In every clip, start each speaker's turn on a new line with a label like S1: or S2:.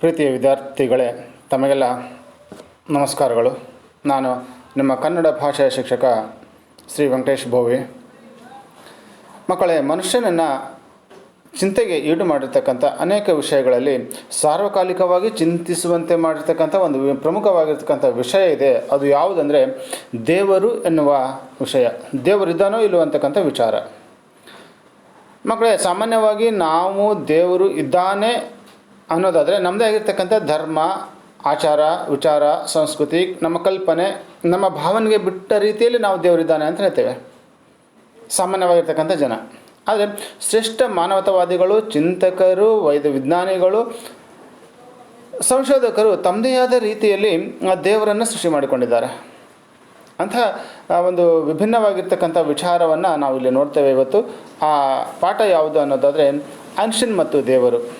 S1: ಪ್ರೀತಿಯ ವಿದ್ಯಾರ್ಥಿಗಳೇ, ತಮಗೆಲ್ಲ ನಮಸ್ಕಾರಗಳು. ನಾನು ನಿಮ್ಮ ಕನ್ನಡ ಭಾಷೆಯ ಶಿಕ್ಷಕ ಶ್ರೀ ವೆಂಕಟೇಶ್ ಭೋವಿ. ಮಕ್ಕಳೇ, ಮನುಷ್ಯನನ್ನು ಚಿಂತೆಗೆ ಈಡು ಮಾಡಿರ್ತಕ್ಕಂಥ ಅನೇಕ ವಿಷಯಗಳಲ್ಲಿ ಸಾರ್ವಕಾಲಿಕವಾಗಿ ಚಿಂತಿಸುವಂತೆ ಮಾಡಿರ್ತಕ್ಕಂಥ ಒಂದು ಪ್ರಮುಖವಾಗಿರ್ತಕ್ಕಂಥ ವಿಷಯ ಇದೆ. ಅದು ಯಾವುದಂದರೆ, ದೇವರು ಎನ್ನುವ ವಿಷಯ. ದೇವರಿದ್ದಾನೋ ಇಲ್ಲವೋ ಅಂತಕ್ಕಂಥ ವಿಚಾರ. ಮಕ್ಕಳೇ, ಸಾಮಾನ್ಯವಾಗಿ ನಾವು ದೇವರು ಇದ್ದಾನೆ ಅನ್ನೋದಾದರೆ ನಮ್ಮದೇ ಆಗಿರ್ತಕ್ಕಂಥ ಧರ್ಮ, ಆಚಾರ, ವಿಚಾರ, ಸಂಸ್ಕೃತಿ, ನಮ್ಮ ಕಲ್ಪನೆ, ನಮ್ಮ ಭಾವನೆಗೆ ಬಿಟ್ಟ ರೀತಿಯಲ್ಲಿ ನಾವು ದೇವರಿದ್ದಾನೆ ಅಂತ ಹೇಳ್ತೇವೆ. ಸಾಮಾನ್ಯವಾಗಿರ್ತಕ್ಕಂಥ ಜನ. ಆದರೆ ಶ್ರೇಷ್ಠ ಮಾನವತಾವಾದಿಗಳು, ಚಿಂತಕರು ವೈದ್ಯ ವಿಜ್ಞಾನಿಗಳು, ಸಂಶೋಧಕರು ತಮ್ಮದೇ ಆದ ರೀತಿಯಲ್ಲಿ ಆ ದೇವರನ್ನು ಸೃಷ್ಟಿ ಮಾಡಿಕೊಂಡಿದ್ದಾರೆ. ಅಂತಹ ಒಂದು ವಿಭಿನ್ನವಾಗಿರ್ತಕ್ಕಂಥ ವಿಚಾರವನ್ನು ನಾವು ಇಲ್ಲಿ ನೋಡ್ತೇವೆ ಇವತ್ತು. ಆ ಪಾಠ ಯಾವುದು ಅನ್ನೋದಾದರೆ, ಅನ್ಷಿನ್ ಮತ್ತು ದೇವರು.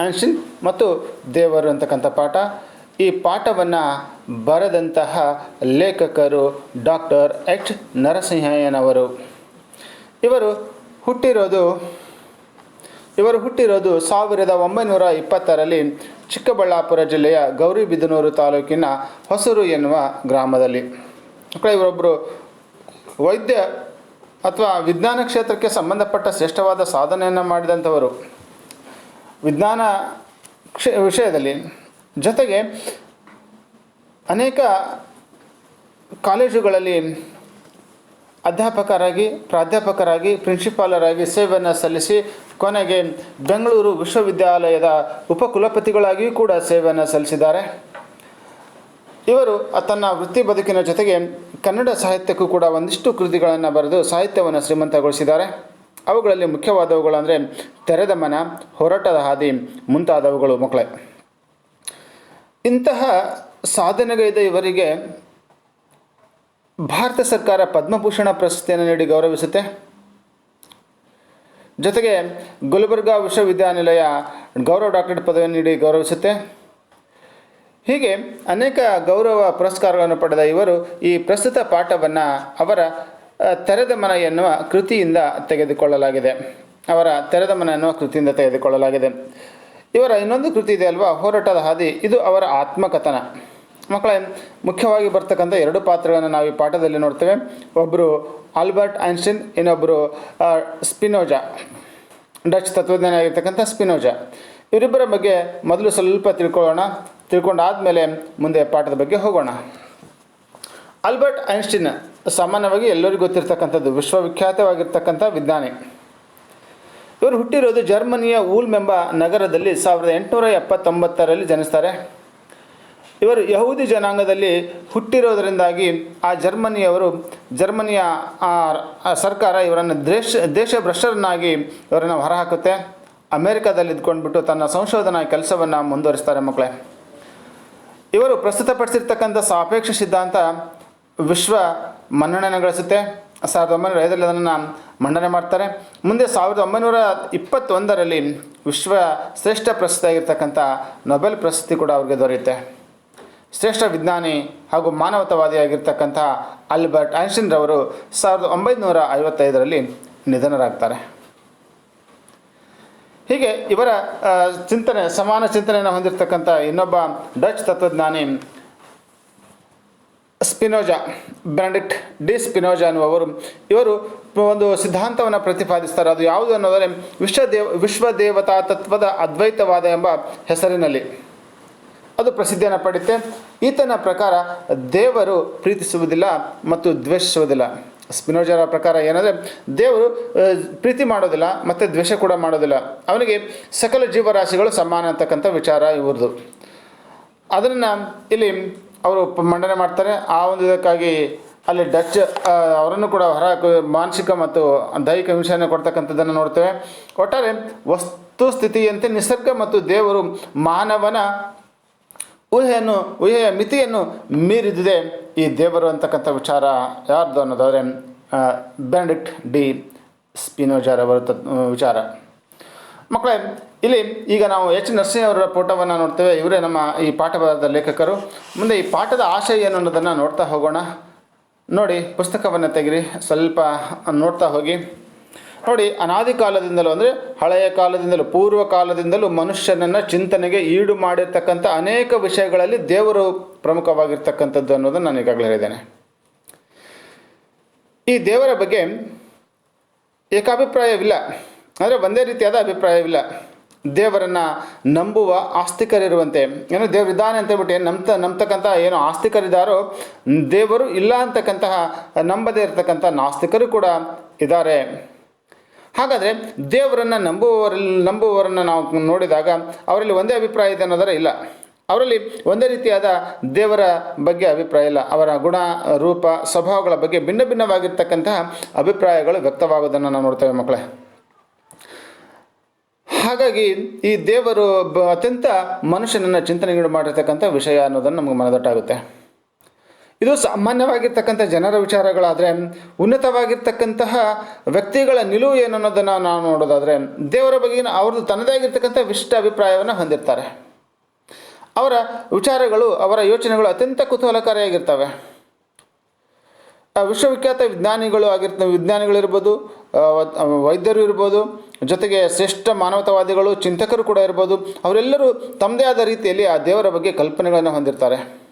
S1: ಅನ್ಷಿನ್ ಮತ್ತು ದೇವರು ಅಂತಕ್ಕಂಥ ಪಾಠ. ಈ ಪಾಠವನ್ನು ಬರೆದಂತಹ ಲೇಖಕರು ಡಾಕ್ಟರ್ ಎಚ್. ನರಸಿಂಹಯ್ಯನವರು. ಇವರು ಹುಟ್ಟಿರೋದು ಇವರು ಹುಟ್ಟಿರೋದು ಸಾವಿರದ ಒಂಬೈನೂರ ಇಪ್ಪತ್ತರಲ್ಲಿ ಚಿಕ್ಕಬಳ್ಳಾಪುರ ಜಿಲ್ಲೆಯ ಗೌರಿಬಿದನೂರು ತಾಲೂಕಿನ ಹೊಸೂರು ಎನ್ನುವ ಗ್ರಾಮದಲ್ಲಿ. ಮಕ್ಕಳ ಇವರೊಬ್ಬರು ವೈದ್ಯ ಅಥವಾ ವಿಜ್ಞಾನ ಕ್ಷೇತ್ರಕ್ಕೆ ಸಂಬಂಧಪಟ್ಟ ಶ್ರೇಷ್ಠವಾದ ಸಾಧನೆಯನ್ನು ಮಾಡಿದಂಥವರು. ವಿಜ್ಞಾನ ಕ್ಷ, ವಿಷಯದಲ್ಲಿ ಜೊತೆಗೆ ಅನೇಕ ಕಾಲೇಜುಗಳಲ್ಲಿ ಅಧ್ಯಾಪಕರಾಗಿ, ಪ್ರಾಧ್ಯಾಪಕರಾಗಿ, ಪ್ರಿನ್ಸಿಪಾಲರಾಗಿ ಸೇವೆಯನ್ನು ಸಲ್ಲಿಸಿ ಕೊನೆಗೆ ಬೆಂಗಳೂರು ವಿಶ್ವವಿದ್ಯಾಲಯದ ಉಪಕುಲಪತಿಗಳಾಗಿಯೂ ಕೂಡ ಸೇವೆಯನ್ನು ಸಲ್ಲಿಸಿದ್ದಾರೆ. ಇವರು ತನ್ನ ವೃತ್ತಿ ಬದುಕಿನ ಜೊತೆಗೆ ಕನ್ನಡ ಸಾಹಿತ್ಯಕ್ಕೂ ಕೂಡ ಒಂದಿಷ್ಟು ಕೃತಿಗಳನ್ನು ಬರೆದು ಸಾಹಿತ್ಯವನ್ನು ಶ್ರೀಮಂತಗೊಳಿಸಿದ್ದಾರೆ. ಅವುಗಳಲ್ಲಿ ಮುಖ್ಯವಾದವುಗಳು ಅಂದರೆ ತೆರೆದ ಮನ, ಹೋರಾಟದ ಹಾದಿ ಮುಂತಾದವುಗಳು ಮಕ್ಕಳೇ. ಇಂತಹ ಸಾಧನೆಗೈದ ಇವರಿಗೆ ಭಾರತ ಸರ್ಕಾರ ಪದ್ಮಭೂಷಣ ಪ್ರಶಸ್ತಿಯನ್ನು ನೀಡಿ ಗೌರವಿಸುತ್ತೆ. ಜೊತೆಗೆ ಗುಲ್ಬರ್ಗಾ ವಿಶ್ವವಿದ್ಯಾನಿಲಯ ಗೌರವ ಡಾಕ್ಟರೇಟ್ ಪದವಿಯನ್ನು ನೀಡಿ ಗೌರವಿಸುತ್ತೆ. ಹೀಗೆ ಅನೇಕ ಗೌರವ ಪುರಸ್ಕಾರಗಳನ್ನು ಪಡೆದ ಇವರು ಈ ಪ್ರಸ್ತುತ ಪಾಠವನ್ನು ಅವರ ತೆರೆದ ಮನ ಎನ್ನುವ ಕೃತಿಯಿಂದ ತೆಗೆದುಕೊಳ್ಳಲಾಗಿದೆ. ಅವರ ತೆರೆದ ಮನ ಎನ್ನುವ ಕೃತಿಯಿಂದ ತೆಗೆದುಕೊಳ್ಳಲಾಗಿದೆ. ಇವರ ಇನ್ನೊಂದು ಕೃತಿ ಇದೆ ಅಲ್ವಾ? ಹೋರಾಟದ ಹಾದಿ. ಇದು ಅವರ ಆತ್ಮಕಥನ. ಮಕ್ಕಳೇ, ಮುಖ್ಯವಾಗಿ ಬರ್ತಕ್ಕಂಥ ಎರಡು ಪಾತ್ರಗಳನ್ನು ನಾವು ಈ ಪಾಠದಲ್ಲಿ ನೋಡ್ತೇವೆ. ಒಬ್ಬರು ಆಲ್ಬರ್ಟ್ ಐನ್ಸ್ಟೀನ್ ಇನ್ನೊಬ್ಬರು ಸ್ಪಿನೋಜ. ಡಚ್ ತತ್ವಜ್ಞಾನ ಆಗಿರ್ತಕ್ಕಂಥ ಸ್ಪಿನೋಜಾ. ಇವರಿಬ್ಬರ ಬಗ್ಗೆ ಮೊದಲು ಸ್ವಲ್ಪ ತಿಳ್ಕೊಳ್ಳೋಣ. ತಿಳ್ಕೊಂಡಾದಮೇಲೆ ಮುಂದೆ ಪಾಠದ ಬಗ್ಗೆ ಹೋಗೋಣ. ಆಲ್ಬರ್ಟ್ ಐನ್ಸ್ಟೀನ್ ಸಾಮಾನ್ಯವಾಗಿ ಎಲ್ಲರಿಗೂ ಗೊತ್ತಿರ್ತಕ್ಕಂಥದ್ದು, ವಿಶ್ವವಿಖ್ಯಾತವಾಗಿರ್ತಕ್ಕಂಥ ವಿಜ್ಞಾನಿ. ಇವರು ಹುಟ್ಟಿರೋದು ಜರ್ಮನಿಯ ಊಲ್ಮ್ ಎಂಬ ನಗರದಲ್ಲಿ ಸಾವಿರದ ಎಂಟುನೂರ ಎಪ್ಪತ್ತೊಂಬತ್ತರಲ್ಲಿ ಜನಿಸ್ತಾರೆ. ಇವರು ಯಹೂದಿ ಜನಾಂಗದಲ್ಲಿ ಹುಟ್ಟಿರೋದರಿಂದಾಗಿ ಆ ಜರ್ಮನಿಯವರು ಜರ್ಮನಿಯ ಸರ್ಕಾರ ಇವರನ್ನು ದೇಶ ದೇಶಭ್ರಷ್ಟರನ್ನಾಗಿ ಇವರನ್ನು ಹೊರಹಾಕುತ್ತೆ. ಅಮೇರಿಕಾದಲ್ಲಿ ಇದ್ಕೊಂಡ್ಬಿಟ್ಟು ತನ್ನ ಸಂಶೋಧನಾ ಕೆಲಸವನ್ನು ಮುಂದುವರಿಸ್ತಾರೆ ಮಕ್ಕಳೇ. ಇವರು ಪ್ರಸ್ತುತಪಡಿಸಿರ್ತಕ್ಕಂಥ ಸಾಪೇಕ್ಷ ಸಿದ್ಧಾಂತ ವಿಶ್ವ ಮನ್ನಣೆಯನ್ನು ಗಳಿಸುತ್ತೆ. ಸಾವಿರದ ಒಂಬೈನೂರ ಐದರಲ್ಲಿ ಅದನ್ನು ಮಂಡನೆ ಮಾಡ್ತಾರೆ. ಮುಂದೆ ಸಾವಿರದ ಒಂಬೈನೂರ ಇಪ್ಪತ್ತೊಂದರಲ್ಲಿ ವಿಶ್ವ ಶ್ರೇಷ್ಠ ಪ್ರಶಸ್ತಿ ಆಗಿರ್ತಕ್ಕಂಥ ನೊಬೆಲ್ ಪ್ರಶಸ್ತಿ ಕೂಡ ಅವರಿಗೆ ದೊರೆಯುತ್ತೆ. ಶ್ರೇಷ್ಠ ವಿಜ್ಞಾನಿ ಹಾಗೂ ಮಾನವತಾವಾದಿಯಾಗಿರ್ತಕ್ಕಂಥ ಆಲ್ಬರ್ಟ್ ಐನ್ಸ್ಟೀನ್ ರವರು ಸಾವಿರದ ಒಂಬೈನೂರ ಐವತ್ತೈದರಲ್ಲಿ ನಿಧನರಾಗ್ತಾರೆ. ಹೀಗೆ ಇವರ ಚಿಂತನೆ, ಸಮಾನ ಚಿಂತನೆಯನ್ನು ಹೊಂದಿರತಕ್ಕಂಥ ಇನ್ನೊಬ್ಬ ಡಚ್ ತತ್ವಜ್ಞಾನಿ ಸ್ಪಿನೋಜಾ ಬ್ರ್ಯಾಂಡಿಟ್ ಡಿ ಸ್ಪಿನೋಜಾ ಅನ್ನುವರು ಇವರು ಒಂದು ಸಿದ್ಧಾಂತವನ್ನು ಪ್ರತಿಪಾದಿಸ್ತಾರೆ. ಅದು ಯಾವುದು ಅನ್ನೋದರೆ ವಿಶ್ವದೇವ, ವಿಶ್ವದೇವತಾ ತತ್ವದ ಅದ್ವೈತವಾದ ಎಂಬ ಹೆಸರಿನಲ್ಲಿ. ಅದು ಪ್ರಸಿದ್ಧಿಯನ್ನು ಪಡೆಯುತ್ತೆ. ಈತನ ಪ್ರಕಾರ ದೇವರು ಪ್ರೀತಿಸುವುದಿಲ್ಲ ಮತ್ತು ದ್ವೇಷಿಸುವುದಿಲ್ಲ. ಸ್ಪಿನೋಜರ ಪ್ರಕಾರ ಏನಂದರೆ, ದೇವರು ಪ್ರೀತಿ ಮಾಡೋದಿಲ್ಲ ಮತ್ತು ದ್ವೇಷ ಕೂಡ ಮಾಡೋದಿಲ್ಲ. ಅವನಿಗೆ ಸಕಲ ಜೀವರಾಶಿಗಳು ಸಮಾನ ಅಂತಕ್ಕಂಥ ವಿಚಾರ ಇವ್ರದ್ದು. ಅದನ್ನು ಇಲ್ಲಿ ಅವರು ಮಂಡನೆ ಮಾಡ್ತಾರೆ. ಆ ಒಂದು ಇದಕ್ಕಾಗಿ ಅಲ್ಲಿ ಡಚ್ ಅವರನ್ನು ಕೂಡ ಹೊರ ಮಾನಸಿಕ ಮತ್ತು ದೈಹಿಕ ಹಿಂಸೆಯನ್ನು ಕೊಡ್ತಕ್ಕಂಥದ್ದನ್ನು ನೋಡ್ತೇವೆ. ಒಟ್ಟಾರೆ ವಸ್ತು ಸ್ಥಿತಿಯಂತೆ ನಿಸರ್ಗ ಮತ್ತು ದೇವರು ಮಾನವನ ಊಹೆಯನ್ನು, ಊಹೆಯ ಮಿತಿಯನ್ನು ಮೀರಿದಿದೆ ಈ ದೇವರು ಅಂತಕ್ಕಂಥ ವಿಚಾರ. ಯಾರ್ದು ಅನ್ನೋದಾದರೆ ಬೆನಡಿಕ್ಟ್ ಡಿ ಸ್ಪಿನೋಜಾರವರ ವಿಚಾರ. ಮಕ್ಕಳೇ ಇಲ್ಲಿ ಈಗ ನಾವು ಎಚ್ ನರಸಿಂಹ ಅವರ ಫೋಟೋವನ್ನು ನೋಡ್ತೇವೆ. ಇವರೇ ನಮ್ಮ ಈ ಪಾಠದ ಲೇಖಕರು. ಮುಂದೆ ಈ ಪಾಠದ ಆಶಯ ಏನು ಅನ್ನೋದನ್ನು ನೋಡ್ತಾ ಹೋಗೋಣ. ನೋಡಿ, ಪುಸ್ತಕವನ್ನು ತೆಗಿರಿ. ಸ್ವಲ್ಪ ನೋಡ್ತಾ ಹೋಗಿ. ನೋಡಿ, ಅನಾದಿ ಕಾಲದಿಂದಲೂ ಅಂದರೆ ಹಳೆಯ ಕಾಲದಿಂದಲೂ, ಪೂರ್ವ ಕಾಲದಿಂದಲೂ ಮನುಷ್ಯನನ್ನು ಚಿಂತನೆಗೆ ಈಡು ಮಾಡಿರ್ತಕ್ಕಂಥ ಅನೇಕ ವಿಷಯಗಳಲ್ಲಿ ದೇವರು ಪ್ರಮುಖವಾಗಿರ್ತಕ್ಕಂಥದ್ದು ಅನ್ನೋದನ್ನು ನಾನು ಈಗಾಗಲೇ ಹೇಳಿದ್ದೇನೆ. ಈ ದೇವರ ಬಗ್ಗೆ ಏಕಾಭಿಪ್ರಾಯವಿಲ್ಲ. ಅಂದರೆ ಒಂದೇ ರೀತಿಯಾದ ಅಭಿಪ್ರಾಯವಿಲ್ಲ. ದೇವರನ್ನು ನಂಬುವ ಆಸ್ತಿಕರಿರುವಂತೆ. ಏನು ದೇವರಿದ್ದಾನೆ ಅಂತ ಹೇಳ್ಬಿಟ್ಟು ಏನು ನಂಬ್ತ, ನಂಬ್ತಕ್ಕಂಥ ಏನು ಆಸ್ತಿಕರಿದ್ದಾರೋ, ದೇವರು ಇಲ್ಲ ಅಂತಕ್ಕಂತಹ, ನಂಬದೇ ಇರತಕ್ಕಂಥ ನಾಸ್ತಿಕರು ಕೂಡ ಇದ್ದಾರೆ. ಹಾಗಾದರೆ ದೇವರನ್ನು ನಂಬುವವರಲ್ಲಿ ನಂಬುವವರನ್ನು ನಾವು ನೋಡಿದಾಗ ಅವರಲ್ಲಿ ಒಂದೇ ಅಭಿಪ್ರಾಯ ಇದೆ ಅನ್ನೋದರ ಇಲ್ಲ. ಅವರಲ್ಲಿ ಒಂದೇ ರೀತಿಯಾದ ದೇವರ ಬಗ್ಗೆ ಅಭಿಪ್ರಾಯ ಇಲ್ಲ. ಅವರ ಗುಣ, ರೂಪ, ಸ್ವಭಾವಗಳ ಬಗ್ಗೆ ಭಿನ್ನ ಭಿನ್ನವಾಗಿರ್ತಕ್ಕಂತಹ ಅಭಿಪ್ರಾಯಗಳು ವ್ಯಕ್ತವಾಗೋದನ್ನು ನಾವು ನೋಡ್ತೇವೆ ಮಕ್ಕಳೇ. ಹಾಗಾಗಿ ಈ ದೇವರು ಅತ್ಯಂತ ಮನುಷ್ಯನನ್ನು ಚಿಂತನೆಗಳು ಮಾಡಿರ್ತಕ್ಕಂಥ ವಿಷಯ ಅನ್ನೋದನ್ನು ನಮಗೆ ಮನದಟ್ಟಾಗುತ್ತೆ. ಇದು ಸಾಮಾನ್ಯವಾಗಿರ್ತಕ್ಕಂಥ ಜನರ ವಿಚಾರಗಳಾದರೆ, ಉನ್ನತವಾಗಿರ್ತಕ್ಕಂತಹ ವ್ಯಕ್ತಿಗಳ ನಿಲುವು ಏನು ನಾವು ನೋಡೋದಾದರೆ, ದೇವರ ಬಗೆಗಿನ ಅವ್ರದ್ದು ತನ್ನದೇ ಆಗಿರ್ತಕ್ಕಂಥ ವಿಶಿಷ್ಟ ಅಭಿಪ್ರಾಯವನ್ನು ಹೊಂದಿರ್ತಾರೆ. ಅವರ ವಿಚಾರಗಳು, ಅವರ ಯೋಚನೆಗಳು ಅತ್ಯಂತ ಕುತೂಹಲಕಾರಿಯಾಗಿರ್ತವೆ. ವಿಶ್ವವಿಖ್ಯಾತ ವಿಜ್ಞಾನಿಗಳು ಆಗಿರ್ತ, ವಿಜ್ಞಾನಿಗಳಿರ್ಬೋದು ವೈದ್ಯರು ಇರ್ಬೋದು, ಜೊತೆಗೆ ಶ್ರೇಷ್ಠ ಮಾನವತಾವಾದಿಗಳು, ಚಿಂತಕರು ಕೂಡ ಇರ್ಬೋದು, ಅವರೆಲ್ಲರೂ ತಮ್ಮದೇ ಆದ ರೀತಿಯಲ್ಲಿ ಆ ದೇವರ ಬಗ್ಗೆ ಕಲ್ಪನೆಗಳನ್ನು ಹೊಂದಿರ್ತಾರೆ.